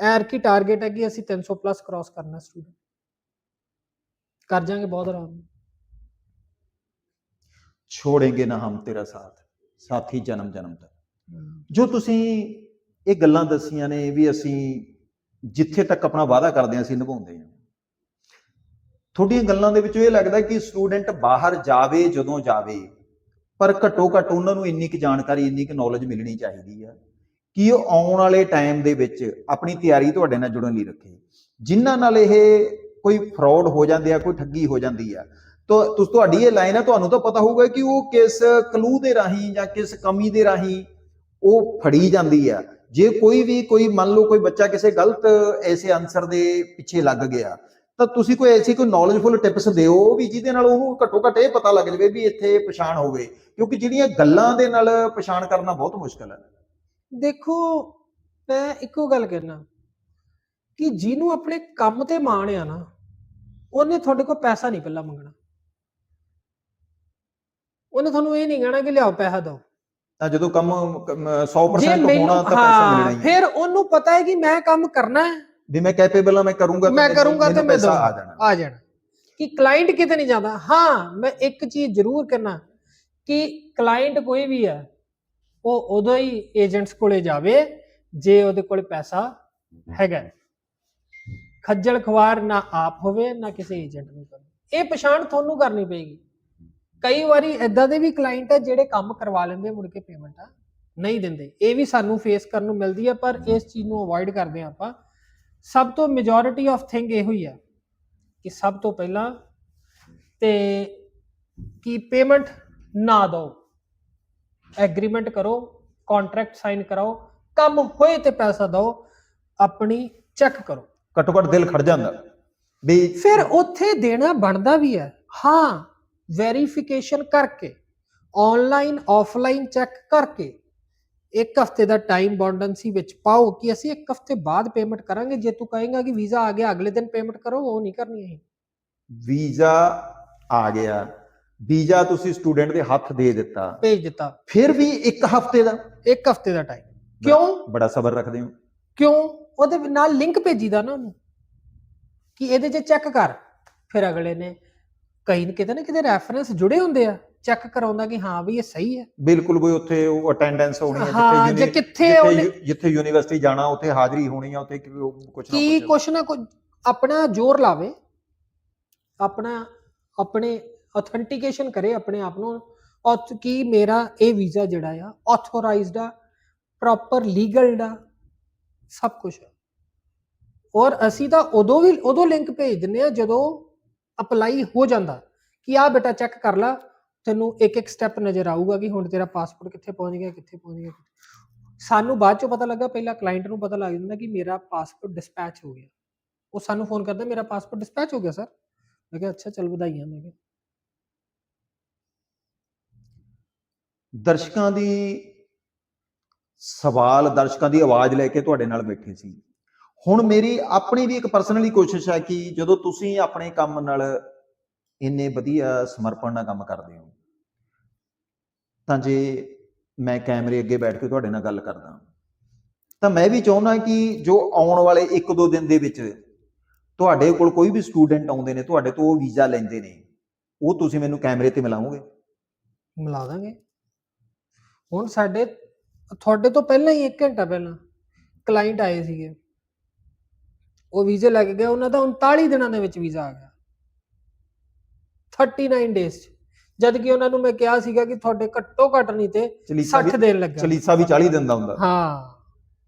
ਐਰ ਕੀ ਟਾਰਗੇਟ ਹੈ ਕਿ ਅਸੀਂ 300 ਪਲੱਸ ਕ੍ਰਾਸ ਕਰਨਾ ਸਟੂਡੈਂਟ ਕਰ ਜਾਾਂਗੇ ਬਹੁਤ ਆਰਾਮ ਨਾਲ। ਛੋੜेंगे ਨਾ ਹਮ ਤੇਰਾ ਸਾਥ। ਸਾਥੀ ਜਨਮ ਜਨਮ ਤੱਕ ਜੋ ਤੁਸੀਂ ਇਹ ਗੱਲਾਂ ਦੱਸੀਆਂ ਨੇ ਵੀ ਅਸੀਂ ਜਿੱਥੇ ਤੱਕ ਆਪਣਾ ਵਾਅਦਾ ਕਰਦੇ ਹਾਂ, ਅਸੀਂ ਨਿਭਾਉਂਦੇ ਹਾਂ। ਤੁਹਾਡੀਆਂ ਗੱਲਾਂ ਦੇ ਵਿੱਚੋਂ ਇਹ ਲੱਗਦਾ ਕਿ ਸਟੂਡੈਂਟ ਬਾਹਰ ਜਾਵੇ, ਜਦੋਂ ਜਾਵੇ, ਪਰ ਘੱਟੋ ਘੱਟ ਉਹਨਾਂ ਨੂੰ ਇੰਨੀ ਕੁ ਜਾਣਕਾਰੀ, ਇੰਨੀ ਕੁ ਨੌਲੇਜ ਮਿਲਣੀ ਚਾਹੀਦੀ ਆ ਕਿ ਉਹ ਆਉਣ ਵਾਲੇ ਟਾਈਮ ਦੇ ਵਿੱਚ ਆਪਣੀ ਤਿਆਰੀ ਤੁਹਾਡੇ ਨਾਲ ਜੁੜਨ ਲਈ ਰੱਖੇ। ਜਿਨ੍ਹਾਂ ਨਾਲ ਇਹ ਕੋਈ ਫਰਾਡ ਹੋ ਜਾਂਦੇ ਆ, ਕੋਈ ਠੱਗੀ ਹੋ ਜਾਂਦੀ ਆ, ਤਾਂ ਤੁਸ, ਤੁਹਾਡੀ ਇਹ ਲਾਈਨ ਹੈ ਤੁਹਾਨੂੰ ਤਾਂ ਪਤਾ ਹੋਊਗਾ ਕਿ ਉਹ ਕਿਸ ਕਲੂ ਦੇ ਰਾਹੀਂ ਜਾਂ ਕਿਸ ਕਮੀ ਦੇ ਰਾਹੀਂ ਉਹ ਫੜੀ ਜਾਂਦੀ ਆ। ਜੇ ਕੋਈ ਵੀ, ਕੋਈ ਮੰਨ ਲਓ ਕੋਈ ਬੱਚਾ ਕਿਸੇ ਗਲਤ ਐਸੇ ਆਨਸਰ ਦੇ ਪਿੱਛੇ ਲੱਗ ਗਿਆ, ਤਾਂ ਤੁਸੀਂ ਕੋਈ ਐਸੀ ਕੋਈ ਨੌਲੇਜਫੁਲ ਟਿਪਸ ਦਿਓ ਵੀ ਜਿਹਦੇ ਨਾਲ ਉਹਨੂੰ ਘੱਟੋ ਘੱਟ ਇਹ ਪਤਾ ਲੱਗ ਜਾਵੇ ਵੀ ਇੱਥੇ ਪਛਾਣ ਹੋਵੇ, ਕਿਉਂਕਿ ਜਿਹੜੀਆਂ ਗੱਲਾਂ ਦੇ ਨਾਲ ਪਛਾਣ ਕਰਨਾ ਬਹੁਤ ਮੁਸ਼ਕਲ ਹੈ। ਦੇਖੋ, ਮੈਂ ਇੱਕੋ ਗੱਲ ਕਹਿਣਾ ਕਿ ਜਿਹਨੂੰ ਆਪਣੇ ਕੰਮ ਤੇ ਮਾਣ ਆ ਨਾ, ਉਹਨੇ ਤੁਹਾਡੇ ਕੋਲ ਪੈਸਾ ਨਹੀਂ ਪਹਿਲਾਂ ਮੰਗਣਾ। ਉਹਨੇ ਤੁਹਾਨੂੰ ਇਹ ਨਹੀਂ ਕਹਿਣਾ ਕਿ ਲਿਆਓ, ਪੈਸਾ ਦਿਓ। ਤਾਂ ਜਦੋਂ ਕੰਮ ਕੰਮ 100% ਜੇ ਹੋਣਾ ਤਾਂ ਪੈਸਾ ਮਿਲਣਾ ਹਾਂ ਹੀ ਹੈ ਫਿਰ ਉਹਨੂੰ ਪਤਾ ਹੈ ਕਿ ਮੈਂ ਕੰਮ ਕਰਨਾ ਹੈ। ਵੀ ਮੈਂ ਕੈਪੇਬਲ ਆ ਮੈਂ ਕਰੂੰਗਾ ਤਾਂ ਮੈਂ ਕਰੂੰਗਾ ਤੇ ਮੈਂ ਆ ਜਾਣਾ। ਆ ਜਾਣਾ। ਕਿ ਕਲਾਇੰਟ ਕਿਤੇ ਨਹੀਂ ਜਾਂਦਾ। ਹਾਂ ਮੈਂ ਇੱਕ ਚੀਜ਼ ਜ਼ਰੂਰ ਕਰਨਾ ਕਿ ਕਲਾਇੰਟ ਕੋਈ ਵੀ ਹੈ ਉਹ ਉਦੋਂ ਹੀ ਏਜੰਟਸ ਕੋਲੇ ਜਾਵੇ ਜੇ ਉਹਦੇ ਕੋਲ ਪੈਸਾ ਹੈਗਾ ਹੈ। ਖੱਜਲ ਖਵਾਰ ਨਾ ਆਪ ਹੋਵੇ ਨਾ ਕਿਸੇ ਏਜੰਟ ਨੂੰ ਕਰੇ। ਇਹ ਪਛਾਣ ਤੁਹਾਨੂੰ ਕਰਨੀ ਪਏਗੀ। ਕਈ ਵਾਰੀ ਇਦਾਂ ਦੇ ਵੀ ਕਲਾਇੰਟ ਹੈ ਜਿਹੜੇ ਕੰਮ ਕਰਵਾ ਲੈਂਦੇ ਮੁੜ ਕੇ ਪੇਮੈਂਟ ਨਹੀਂ ਦਿੰਦੇ। ਇਹ ਵੀ ਸਾਨੂੰ ਫੇਸ ਕਰਨ ਨੂੰ ਮਿਲਦੀ ਹੈ ਪਰ ਇਸ ਚੀਜ਼ ਨੂੰ ਅਵੋਇਡ ਕਰਦੇ ਹਾਂ ਆਪਾਂ। ਸਭ ਤੋਂ ਮੈਜੋਰਿਟੀ ਆਫ ਥਿੰਗ ਇਹੋ ਹੀ ਹੈ ਕਿ ਸਭ ਤੋਂ ਪਹਿਲਾਂ ਤੇ ਕਿ ਪੇਮੈਂਟ ਨਾ ਦਿਓ। ਐਗਰੀਮੈਂਟ ਕਰੋ ਕੰਟਰੈਕਟ ਸਾਈਨ ਕਰਾਓ ਕੰਮ ਹੋਏ ਤੇ ਪੈਸਾ ਦਿਓ ਆਪਣੀ ਚੈੱਕ ਕਰੋ। ਘੱਟੋ ਘੱਟ ਦਿਲ ਖੜ ਜਾਂਦਾ। ਵੀ ਫਿਰ ਉੱਥੇ ਦੇਣਾ ਬਣਦਾ ਵੀ ਹੈ ਹਾਂ ਵੈਰੀਫਿਕੇਸ਼ਨ ਕਰਕੇ ਆਨਲਾਈਨ ਆਫਲਾਈਨ ਚੈੱਕ ਕਰਕੇ ਇੱਕ ਹਫ਼ਤੇ ਦਾ ਟਾਈਮ ਬਾਉਂਡੈਂਸੀ ਵਿੱਚ ਪਾਓ ਕਿ ਅਸੀਂ ਇੱਕ ਹਫ਼ਤੇ ਬਾਅਦ ਪੇਮੈਂਟ ਕਰਾਂਗੇ। ਜੇ ਤੂੰ ਕਹੇਗਾ ਕਿ ਵੀਜ਼ਾ ਆ ਗਿਆ ਅਗਲੇ ਦਿਨ ਪੇਮੈਂਟ ਕਰੋ ਉਹ ਨਹੀਂ ਕਰਨੀ ਹੈ ਵੀਜ਼ਾ ਆ ਗਿਆ। ਵੀਜ਼ਾ ਤੁਸੀਂ ਸਟੂਡੈਂਟ ਦੇ ਹੱਥ ਦੇ ਦਿੱਤਾ। ਭੇਜ ਦਿੱਤਾ। ਫਿਰ ਵੀ ਇੱਕ ਹਫ਼ਤੇ ਦਾ? ਇੱਕ ਹਫ਼ਤੇ ਦਾ ਟਾਈਮ। ਕਿਉਂ? ਬੜਾ ਸਬਰ ਰੱਖਦੇ ਹੋ। ਕਿਉਂ? ਉਹਦੇ ਨਾਲ ਲਿੰਕ ਭੇਜੀਦਾ ਨਾ ਉਹਨੂੰ। ਕਿ ਇਹਦੇ 'ਚ ਚੈੱਕ ਕਰ ਫਿਰ ਅਗਲੇ ਨੇ ਕਈ ਨੇ ਕਿਤੇ ਨਾ ਕਿਤੇ ਰੈਫਰੈਂਸ ਜੁੜੇ ਹੁੰਦੇ ਆ ਚੈੱਕ ਕਰਾਉਂਦਾ ਕਿ ਹਾਂ ਵੀ ਇਹ ਸਹੀ ਹੈ। ਬਿਲਕੁਲ ਕੋਈ ਉੱਥੇ ਉਹ ਅਟੈਂਡੈਂਸ ਹੋਣੀ ਹੈ ਹਾਂ ਜੇ ਕਿੱਥੇ ਜਿੱਥੇ ਉਹਨੇ ਯੂ- ਜਿੱਥੇ ਯੂਨੀਵਰਸਿਟੀ ਜਾਣਾ ਉੱਥੇ ਹਾਜ਼ਰੀ ਹੋਣੀ ਆ ਉੱਥੇ ਕੁਝ ਨਾ ਕੀ ਕੁਛ ਕੁਛ ਨਾ ਕੁਛ ਆਪਣਾ ਜ਼ੋਰ ਲਾਵੇ ਆਪਣਾ ਆਪਣੇ ਆਥੈਂਟੀਕੇਸ਼ਨ ਕਰੇ ਆਪਣੇ ਆਪ ਨੂੰ ਔਥ ਕੀ ਮੇਰਾ ਇਹ ਵੀਜ਼ਾ ਜਿਹੜਾ ਆ ਆਥੋਰਾਈਜ਼ਡ ਆ ਪ੍ਰੋਪਰ ਲੀਗਲ ਦਾ ਸਭ ਕੁਝ ਔਰ ਅਸੀਂ ਤਾਂ ਉਦੋਂ ਵੀ ਉਦੋਂ ਲਿੰਕ ਭੇਜ ਦਿੰਦੇ ਆ ਜਦੋਂ ਅਪਲਾਈ ਹੋ ਜਾਂਦਾ ਕਿ ਆ ਬੇਟਾ ਚੈੱਕ ਕਰ ਲਾ, ਤੈਨੂੰ ਇੱਕ ਇੱਕ ਸਟੈਪ ਨਜ਼ਰ ਆਊਗਾ ਕਿ ਹੁਣ ਤੇਰਾ ਪਾਸਪੋਰਟ ਕਿੱਥੇ ਪਹੁੰਚ ਗਿਆ, ਕਿੱਥੇ ਪਹੁੰਚ ਗਿਆ। ਸਾਨੂੰ ਬਾਅਦ ਚੋਂ ਪਤਾ ਲੱਗਾ, ਪਹਿਲਾਂ ਕਲਾਇੰਟ ਨੂੰ ਪਤਾ ਲੱਗ ਜਾਂਦਾ ਕਿ ਮੇਰਾ ਪਾਸਪੋਰਟ ਡਿਸਪੈਚ ਹੋ ਗਿਆ। ਉਹ ਸਾਨੂੰ ਫੋਨ ਕਰਦਾ, ਮੇਰਾ ਪਾਸਪੋਰਟ ਡਿਸਪੈਚ ਹੋ ਗਿਆ ਸਰ ਮੈਂ ਕਿਹਾ, ਅੱਛਾ, ਚਲ ਵਧਾਈਆਂ, ਮੈਂ ਕਿਹਾ। ਦਰਸ਼ਕਾਂ ਦੀ ਸਵਾਲ, ਦਰਸ਼ਕਾਂ ਦੀ ਆਵਾਜ਼ ਲੈ ਕੇ ਤੁਹਾਡੇ ਨਾਲ ਬੈਠੇ ਸੀ। ਹੁਣ ਮੇਰੀ, ਆਪਣੀ ਵੀ ਇੱਕ ਪਰਸਨਲੀ ਕੋਸ਼ਿਸ਼ ਹੈ ਕਿ ਜਦੋਂ ਤੁਸੀਂ ਆਪਣੇ ਕੰਮ ਨਾਲ ਇੰਨੇ ਵਧੀਆ ਸਮਰਪਣ ਨਾਲ ਕੰਮ ਕਰਦੇ ਹੋ, ਤਾਂ ਜੇ ਮੈਂ ਕੈਮਰੇ ਅੱਗੇ ਬੈਠ ਕੇ ਤੁਹਾਡੇ ਨਾਲ ਗੱਲ ਕਰਦਾ, ਤਾਂ ਮੈਂ ਵੀ ਚਾਹੁੰਦਾ ਕਿ ਜੋ ਆਉਣ ਵਾਲੇ ਇੱਕ ਦੋ ਦਿਨ ਦੇ ਵਿੱਚ ਤੁਹਾਡੇ ਕੋਲ ਕੋਈ ਵੀ ਸਟੂਡੈਂਟ ਆਉਂਦੇ ਨੇ, ਤੁਹਾਡੇ ਤੋਂ ਉਹ ਵੀਜ਼ਾ ਲੈਂਦੇ ਨੇ, ਉਹ ਤੁਸੀਂ ਮੈਨੂੰ ਕੈਮਰੇ ਤੇ ਮਿਲਾਓਗੇ? ਮਿਲਾ ਦਾਂਗੇ। ਹੁਣ ਸਾਡੇ, ਤੁਹਾਡੇ ਤੋਂ ਪਹਿਲਾਂ ਹੀ 1 ਘੰਟਾ ਪਹਿਲਾਂ ਕਲਾਇੰਟ ਆਏ ਸੀਗੇ। ਉਹ ਵੀਜ਼ੇ ਲੈ ਕੇ ਗਏ ਉਹਨਾਂ ਦਾ 39 ਦਿਨਾਂ ਦੇ ਵਿੱਚ ਵੀਜ਼ਾ ਆ ਗਿਆ। 39 ਡੇਜ਼ ਜਦ ਕਿ ਉਹਨਾਂ ਨੂੰ ਮੈਂ ਕਿਹਾ ਸੀਗਾ ਕਿ ਤੁਹਾਡੇ ਘੱਟੋ ਘੱਟ ਨਹੀਂ ਤੇ ਚਲੀਸਾ 60 ਵੀ ਦਿਨ ਲੱਗਾ ਚਲੀਸਾ ਵੀ 40 ਦਿਨ ਦਾ ਹੁੰਦਾ। ਹਾਂ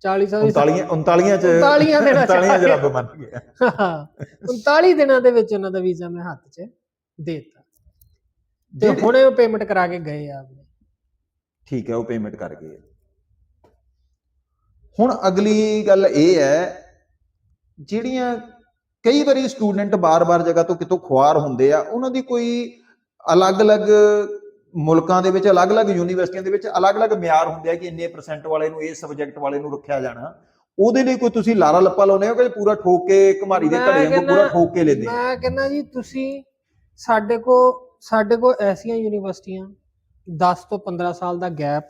40 ਸਾਲ 39 39 ਚ 39 ਦਿਨਾਂ ਚ 39 ਚ ਰੱਬ ਮੰਨ ਗਿਆ। ਹਾਂ 39 ਦਿਨਾਂ ਦੇ ਵਿੱਚ ਉਹਨਾਂ ਦਾ ਵੀਜ਼ਾ ਮੈਂ ਹੱਥ 'ਚ ਦੇ ਦਿੱਤਾ। ਤੇ ਹੁਣੇ ਉਹ ਪੇਮੈਂਟ ਕਰਾ ਕੇ ਗਏ ਆ ਠੀਕ ਹੈ ਉਹ ਪੇਮੈਂਟ ਕਰ ਗਏ ਹੁਣ ਅਗਲੀ ਗੱਲ ਇਹ ਹੈ ਜਿਹੜੀਆਂ ਕਈ ਵਾਰੀ ਸਟੂਡੈਂਟ ਬਾਰ-ਬਾਰ ਜਗ੍ਹਾ ਤੋਂ ਕਿਤੋਂ ਖੁਆਰ ਹੁੰਦੇ ਆ ਉਹਨਾਂ ਦੀ ਕੋਈ ਅਲੱਗ-ਅਲੱਗ ਮੁਲਕਾਂ ਦੇ ਵਿੱਚ ਅਲੱਗ-ਅਲੱਗ ਯੂਨੀਵਰਸਿਟੀਆਂ ਦੇ ਵਿੱਚ ਅਲੱਗ-ਅਲੱਗ ਮਿਆਰ ਹੁੰਦੇ ਆ ਕਿ ਇੰਨੇ ਪਰਸੈਂਟ ਵਾਲੇ ਨੂੰ ਇਸ ਸਬਜੈਕਟ ਵਾਲੇ ਨੂੰ ਰੱਖਿਆ ਜਾਣਾ। ਉਹਦੇ ਲਈ ਕੋਈ ਤੁਸੀਂ ਲਾਰਾ ਲੱਪਾ ਲਾਉਨੇ ਹੋ ਕਿ ਪੂਰਾ ਠੋਕ ਕੇ ਕੁਮਾਰੀ ਦੇ ਵਾਂਗੂ ਕਹਿੰਦਾ- ਪੂਰਾ ਠੋਕ ਕੇ ਲੈਂਦੇ ਮੈਂ ਕਹਿੰਦਾ ਜੀ ਤੁਸੀਂ ਸਾਡੇ ਕੋ ਸਾਡੇ ਕੋ ਐਸੀਆਂ ਯੂਨੀਵਰਸਿਟੀਆਂ 10 ਤੋਂ 15 ਸਾਲ ਦਾ ਗੈਪ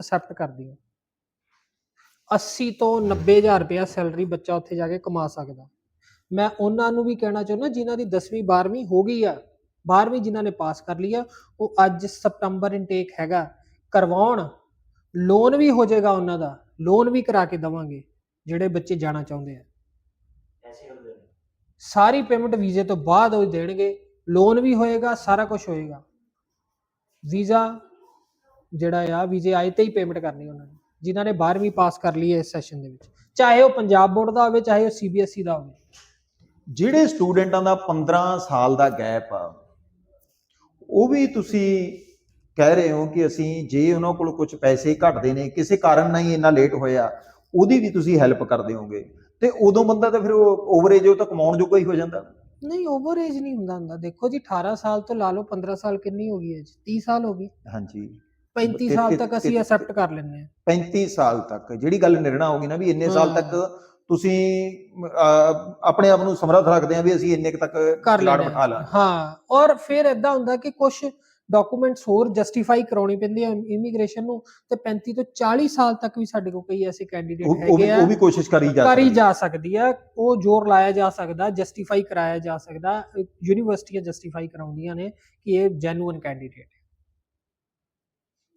ਅਸੈਪਟ ਕਰਦੀਆਂ। 80 ਤੋਂ 90000 ਰੁਪਇਆ ਸੈਲਰੀ ਬੱਚਾ ਉੱਥੇ ਜਾ ਕੇ ਕਮਾ ਸਕਦਾ। ਮੈਂ ਉਹਨਾਂ ਨੂੰ ਵੀ ਕਹਿਣਾ ਚਾਹੁੰਦਾ ਜਿਨ੍ਹਾਂ ਦੀ 10ਵੀਂ 12ਵੀਂ ਹੋ ਗਈ ਆ 12ਵੀਂ ਜਿਨ੍ਹਾਂ ਨੇ ਪਾਸ ਕਰ ਲਈ ਆ ਉਹ ਅੱਜ ਸਤੰਬਰ ਇਨਟੇਕ ਹੈਗਾ। ਕਰਵਾਉਣ ਲੋਨ ਵੀ ਹੋ ਜਾਏਗਾ ਉਹਨਾਂ ਦਾ ਲੋਨ ਵੀ ਕਰਾ ਕੇ ਦਵਾਂਗੇ ਜਿਹੜੇ ਬੱਚੇ ਜਾਣਾ ਚਾਹੁੰਦੇ ਆ। ਸਾਰੀ ਪੇਮੈਂਟ ਵੀਜ਼ੇ ਤੋਂ ਬਾਅਦ ਉਹ ਦੇਣਗੇ ਲੋਨ ਵੀ ਹੋਏਗਾ ਸਾਰਾ ਕੁਝ ਹੋਏਗਾ। ਵੀਜ਼ਾ ਜਿਹੜਾ ਆ ਵੀਜ਼ੇ ਆਏ ਤੇ ਹੀ ਪੇਮੈਂਟ ਕਰਨੀ ਉਹਨਾਂ ਨੇ। ਜਿਨ੍ਹਾਂ ਨੇ 12ਵੀਂ ਪਾਸ ਕਰ ਲਈ ਹੈ ਇਸ ਸੈਸ਼ਨ ਦੇ ਵਿੱਚ। ਚਾਹੇ ਉਹ ਪੰਜਾਬ ਬੋਰਡ ਦਾ ਹੋਵੇ ਚਾਹੇ ਉਹ ਸੀਬੀਐਸਈ ਦਾ ਹੋਵੇ। ਜਿਹੜੇ ਸਟੂਡੈਂਟਾਂ ਦਾ 15 ਸਾਲ ਦਾ ਗੈਪ ਆ ਉਹ ਵੀ ਤੁਸੀਂ ਕਹਿ ਰਹੇ ਹੋ ਕਿ ਅਸੀਂ ਜੇ ਉਹਨਾਂ ਕੋਲ ਕੁਝ ਪੈਸੇ ਘਟਦੇ ਨੇ ਕਿਸੇ ਕਾਰਨ ਨਾਲ ਹੀ ਇੰਨਾ ਲੇਟ ਹੋਇਆ ਉਹਦੀ ਵੀ ਤੁਸੀਂ ਹੈਲਪ ਕਰਦੇ ਹੋਗੇ ਤੇ ਉਦੋਂ ਬੰਦਾ ਤਾਂ ਫਿਰ ਉਹ ਓਵਰੇਜ ਉਹ ਤਾਂ ਕਮਾਉਣ ਜੋਗਾ ਹੀ ਹੋ ਜਾਂਦਾ। ਨਹੀਂ ਓਵਰ ਏਜ ਨਹੀਂ ਹੁੰਦਾ ਹੁੰਦਾ। ਦੇਖੋ ਜੀ 18 ਸਾਲ ਤੋਂ ਲਾ ਲਓ 15 ਸਾਲ ਕਿੰਨੀ ਹੋ ਗਈ ਹੈ ਜੀ? 30 ਸਾਲ ਹੋ ਗਈ। ਹਾਂਜੀ। 35 ਕਿ- ਸਾਲ ਤੱਕ ਅਸੀਂ ਅਸੈਪਟ ਕਰ ਲੈਂਦੇ ਹਾਂ 35 ਸਾਲ ਤੱਕ ਜਿਹੜੀ ਗੱਲ ਨਿਰਣਾ ਹੋ ਗਈ ਨਾ ਵੀ ਇੰਨੇ ਸਾਲ। ਤੱਕ ਤੁਸੀਂ ਆਪਣੇ ਆਪ ਨੂੰ ਸਮਰੱਥ ਰੱਖਦੇ ਆ ਵੀ ਅਸੀਂ ਇੰਨੇ ਤੱਕ ਲੈਂਦੇ ਬਿਠਾ ਲਾ ਹਾਂ ਔਰ ਫਿਰ ਇਦਾਂ ਹੁੰਦਾ ਕਿ ਕੁਝ ਡਾਕੂਮੈਂਟਸ ਹੋਰ ਜਸਟੀਫਾਈ ਕਰਾਉਣੀ ਪੈਂਦੀ ਹੈ ਇਮੀਗ੍ਰੇਸ਼ਨ ਨੂੰ ਤੇ 35 ਤੋਂ 40 ਸਾਲ ਤੱਕ ਵੀ ਸਾਡੇ ਕੋਲ ਕਈ ਐਸੇ ਕੈਂਡੀਡੇਟ ਹੈਗੇ ਆ ਉਹ ਵੀ ਕੋਸ਼ਿਸ਼ ਕਰੀ ਜਾ ਕਰੀ ਸਕਦੀ। ਜਾ ਸਕਦੀ ਹੈ ਉਹ ਜ਼ੋਰ ਲਾਇਆ ਜਾ ਸਕਦਾ ਜਸਟੀਫਾਈ ਕਰਾਇਆ ਜਾ ਸਕਦਾ ਯੂਨੀਵਰਸਿਟੀਆਂ ਜਸਟੀਫਾਈ ਕਰਾਉਂਦੀਆਂ ਨੇ ਕਿ ਇਹ ਜੈਨੂਇਨ ਕੈਂਡੀਡੇਟ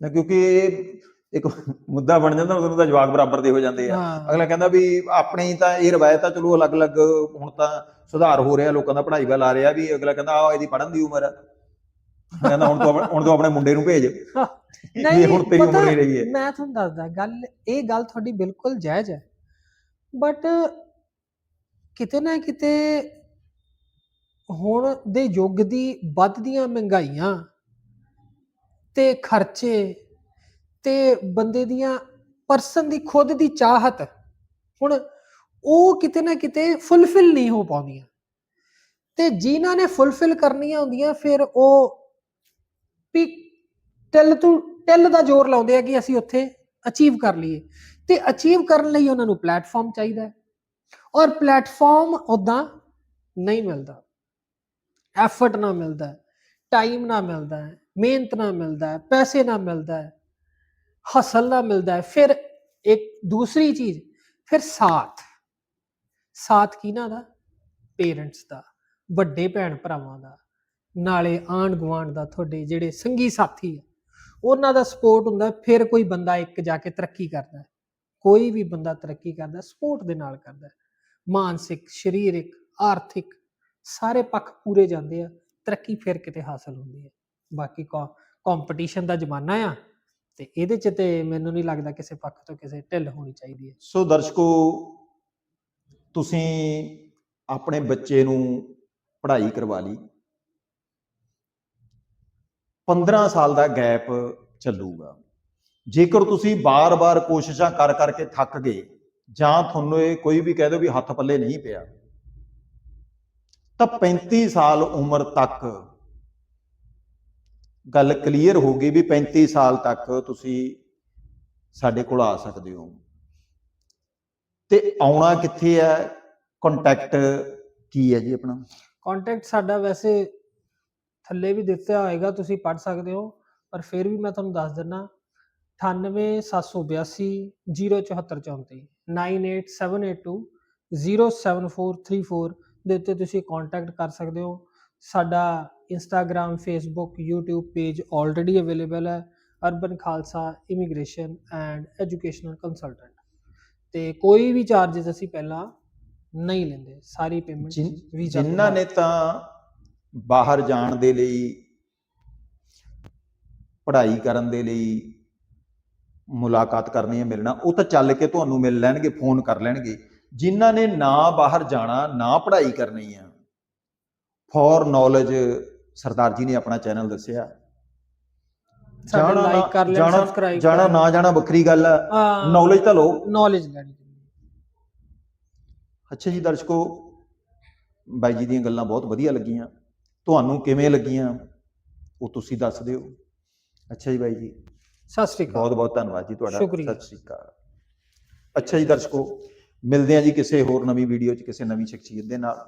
ਨਾ ਕਿਉਂਕਿ ਇਹ ਇੱਕ ਮੁੱਦਾ ਬਣ ਜਾਂਦਾ ਉਦੋਂ ਤਾਂ ਜਵਾਬ ਬਰਾਬਰ ਦੇ ਹੋ ਜਾਂਦੇ ਆ। ਅਗਲਾ ਕਹਿੰਦਾ ਵੀ ਆਪਣੇ ਤਾਂ ਇਹ ਰਵਾਇਤ ਆ ਚਲੋ ਅਲੱਗ-ਅਲੱਗ ਹੁਣ ਤਾਂ ਸੁਧਾਰ ਹੋ ਰਿਹਾ ਲੋਕਾਂ ਦਾ ਪੜ੍ਹਾਈ ਵੱਲ ਆ ਰਿਹਾ ਵੀ ਅਗਲਾ ਕਹਿੰਦਾ ਆ ਇਹਦੀ ਪੜ੍ਹਨ ਦੀ ਉਮਰ ਆ। ਕਹਿੰਦਾ ਹੁਣ ਤੋਂ ਹੁਣ ਤੋਂ ਆਪਣੇ ਮੁੰਡੇ ਨੂੰ ਭੇਜ। ਵੀ ਹੁਣ ਤੇਰੀ ਉਮਰ ਨਹੀਂ ਰਹੀ ਹੈ। ਮੈਂ ਤੁਹਾਨੂੰ ਦੱਸਦਾ ਗੱਲ ਇਹ ਗੱਲ ਤੁਹਾਡੀ ਬਿਲਕੁਲ ਜਾਇਜ਼ ਹੈ। ਬਟ ਕਿਤੇ ਨਾ ਕਿਤੇ ਹੁਣ ਦੇ ਯੁੱਗ ਦੀ ਵੱਧਦੀਆਂ ਮਹਿੰਗਾਈਆਂ ਤੇ ਖਰਚੇ ਤੇ ਬੰਦੇ ਦੀਆਂ ਪਰਸਨ ਦੀ ਖੁਦ ਦੀ ਚਾਹਤ ਹੁਣ ਉਹ ਕਿਤੇ ਨਾ ਕਿਤੇ ਫੁੱਲਫਿਲ ਨਹੀਂ ਹੋ ਪਾਉਂਦੀਆਂ। ਤੇ ਜਿਨ੍ਹਾਂ ਨੇ ਫੁੱਲਫਿਲ ਕਰਨੀਆਂ ਹੁੰਦੀਆਂ, ਫਿਰ ਉਹ ਵੀ ਟਿਲ ਤੋਂ ਟਿਲ ਦਾ ਜ਼ੋਰ ਲਾਉਂਦੇ ਆ ਕਿ ਅਸੀਂ ਉੱਥੇ ਅਚੀਵ ਕਰ ਲਈਏ। ਤੇ ਅਚੀਵ ਕਰਨ ਲਈ ਉਹਨਾਂ ਨੂੰ ਪਲੇਟਫਾਰਮ ਚਾਹੀਦਾ ਹੈ ਔਰ ਪਲੇਟਫਾਰਮ ਉਦਾਂ ਨਹੀਂ ਮਿਲਦਾ। ਐਫਰਟ ਨਾ ਮਿਲਦਾ ਟਾਈਮ ਨਾ ਮਿਲਦਾ ਮਿਹਨਤ ਨਾ ਮਿਲਦਾ ਹੈ, ਪੈਸੇ ਨਾ ਮਿਲਦਾ ਹੈ ਹਸਲ ਨਾ ਮਿਲਦਾ ਹੈ, ਫਿਰ ਇੱਕ ਦੂਸਰੀ ਚੀਜ਼, ਫਿਰ ਸਾਥ। ਸਾਥ ਕਿਹਨਾਂ ਦਾ? ਪੇਰੈਂਟਸ ਦਾ, ਵੱਡੇ ਭੈਣ ਭਰਾਵਾਂ ਦਾ, ਨਾਲੇ ਆਂਢ ਗੁਆਂਢ ਦਾ ਤੁਹਾਡੇ ਜਿਹੜੇ ਸੰਗੀ ਸਾਥੀ ਆ, ਉਹਨਾਂ ਦਾ ਸਪੋਰਟ ਹੁੰਦਾ ਫਿਰ ਕੋਈ ਬੰਦਾ ਇੱਕ ਜਾ ਕੇ ਤਰੱਕੀ ਕਰਦਾ ਕੋਈ ਵੀ ਬੰਦਾ ਤਰੱਕੀ ਕਰਦਾ ਸਪੋਰਟ ਦੇ ਨਾਲ ਕਰਦਾ ਮਾਨਸਿਕ, ਸਰੀਰਕ, ਆਰਥਿਕ ਸਾਰੇ ਪੱਖ ਪੂਰੇ ਜਾਂਦੇ ਆ, ਤਰੱਕੀ ਫਿਰ ਕਿਤੇ ਹਾਸਲ ਹੁੰਦੀ ਹੈ। ਬਾਕੀ ਕੰਪੀਟੀਸ਼ਨ ਦਾ ਜ਼ਮਾਨਾ ਆ ਤੇ ਇਹਦੇ ਚ ਤੇ ਮੈਨੂੰ ਨਹੀਂ ਲੱਗਦਾ ਕਿਸੇ ਪੱਖ ਤੋਂ ਕਿਸੇ ਢਿੱਲ ਹੋਣੀ ਚਾਹੀਦੀ ਹੈ। ਸੋ ਦਰਸ਼ਕੋ, ਤੁਸੀਂ ਆਪਣੇ ਬੱਚੇ ਨੂੰ ਪੜ੍ਹਾਈ ਕਰਵਾ ਲਈ। 15 ਸਾਲ ਦਾ ਗੈਪ ਚੱਲੂਗਾ। ਜੇਕਰ ਤੁਸੀਂ ਬਾਰ-ਬਾਰ ਕੋਸ਼ਿਸ਼ਾਂ ਕਰ ਕਰਕੇ ਥੱਕ ਗਏ, ਜਾਂ ਤੁਹਾਨੂੰ ਇਹ ਕੋਈ ਵੀ ਕਹਿ ਦਿਓ ਵੀ ਹੱਥ ਪੱਲੇ ਨਹੀਂ ਪਿਆ, ਤਾਂ 35 ਸਾਲ ਉਮਰ ਤੱਕ ਗੱਲ ਕਲੀਅਰ ਹੋ ਗਈ ਵੀ 35 ਸਾਲ ਤੱਕ ਤੁਸੀਂ ਸਾਡੇ ਕੋਲ ਆ ਸਕਦੇ ਹੋ। ਤੇ ਆਉਣਾ ਕਿੱਥੇ ਹੈ ਕੰਟੈਕਟ ਕੀ ਹੈ ਜੀ ਆਪਣਾ? ਕੰਟੈਕਟ ਸਾਡਾ ਵੈਸੇ ਥੱਲੇ ਵੀ ਦਿੱਤਾ ਹੋਏਗਾ, ਤੁਸੀਂ ਪੜ ਸਕਦੇ ਹੋ, ਪਰ ਫਿਰ ਵੀ ਮੈਂ ਤੁਹਾਨੂੰ ਦੱਸ ਦਿੰਨਾ 98782 07434 98782 07434 ਦੇ ਉੱਤੇ ਤੁਸੀਂ ਕੰਟੈਕਟ ਕਰ ਸਕਦੇ ਹੋ। ਸਾਡਾ Instagram Facebook YouTube page already available ਹੈ urban Khalsa immigration and educational consultant ਤੇ ਕੋਈ ਵੀ ਚਾਰजेस ਅਸੀਂ ਪਹਿਲਾਂ ਨਹੀਂ ਲੈਂਦੇ ਸਾਰੀ ਪੇਮੈਂਟ ਜਿਨ- ਜਿਨ੍ਹਾਂ ਨੇ ਤਾਂ ਬਾਹਰ ਜਾਣ ਦੇ ਲਈ ਪੜ੍ਹਾਈ ਕਰਨ ਦੇ ਲਈ ਮੁਲਾਕਾਤ ਕਰਨੀ ਹੈ ਮਿਲਣਾ ਉਹ ਤਾਂ ਚੱਲ ਕੇ ਤੁਹਾਨੂੰ ਮਿਲ ਲੈਣਗੇ ਫੋਨ ਕਰ ਲੈਣਗੇ। ਜਿਨ੍ਹਾਂ ਨੇ ਨਾ ਬਾਹਰ ਜਾਣਾ ਨਾ ਪੜ੍ਹਾਈ ਕਰਨੀ ਆ ਫॉर ਨੌਲੇਜ ਸਰਦਾਰ ਜੀ ਨੇ ਆਪਣਾ ਚੈਨਲ ਦੱਸਿਆ। ਸਾਡਾ ਲਾਈਕ ਕਰ ਲੈਣ ਜਾਣਾ ਸਬਸਕ੍ਰਾਈਬ ਜਾਣਾ ਨਾ ਜਾਣਾ ਵੱਖਰੀ ਗੱਲ ਆ। ਨੌਲੇਜ ਤਾਂ ਲਓ। ਨੌਲੇਜ ਲੈਣੀ ਅੱਛਾ ਜੀ ਦਰਸ਼ਕੋ ਬਾਈ ਜੀ ਦੀਆਂ ਗੱਲਾਂ ਬਹੁਤ ਵਧੀਆ ਲੱਗੀਆਂ। ਤੁਹਾਨੂੰ ਕਿਵੇਂ ਲੱਗੀਆਂ ਉਹ ਤੁਸੀਂ ਦੱਸ ਦਿਓ। ਅੱਛਾ ਜੀ ਬਾਈ ਜੀ। ਸਤਿ ਸ਼੍ਰੀ ਅਕਾਲ। ਬਹੁਤ ਬਹੁਤ ਧੰਨਵਾਦ ਜੀ ਤੁਹਾਡਾ। ਸਤਿ ਸ਼੍ਰੀ ਅਕਾਲ। ਅੱਛਾ ਜੀ ਦਰਸ਼ਕੋ ਮਿਲਦੇ ਹਾਂ ਜੀ ਕਿਸੇ ਹੋਰ ਨਵੀਂ ਵੀਡੀਓ 'ਚ ਕਿਸੇ ਨਵੀਂ ਸ਼ਖਸੀਅਤ ਦੇ ਨਾਲ।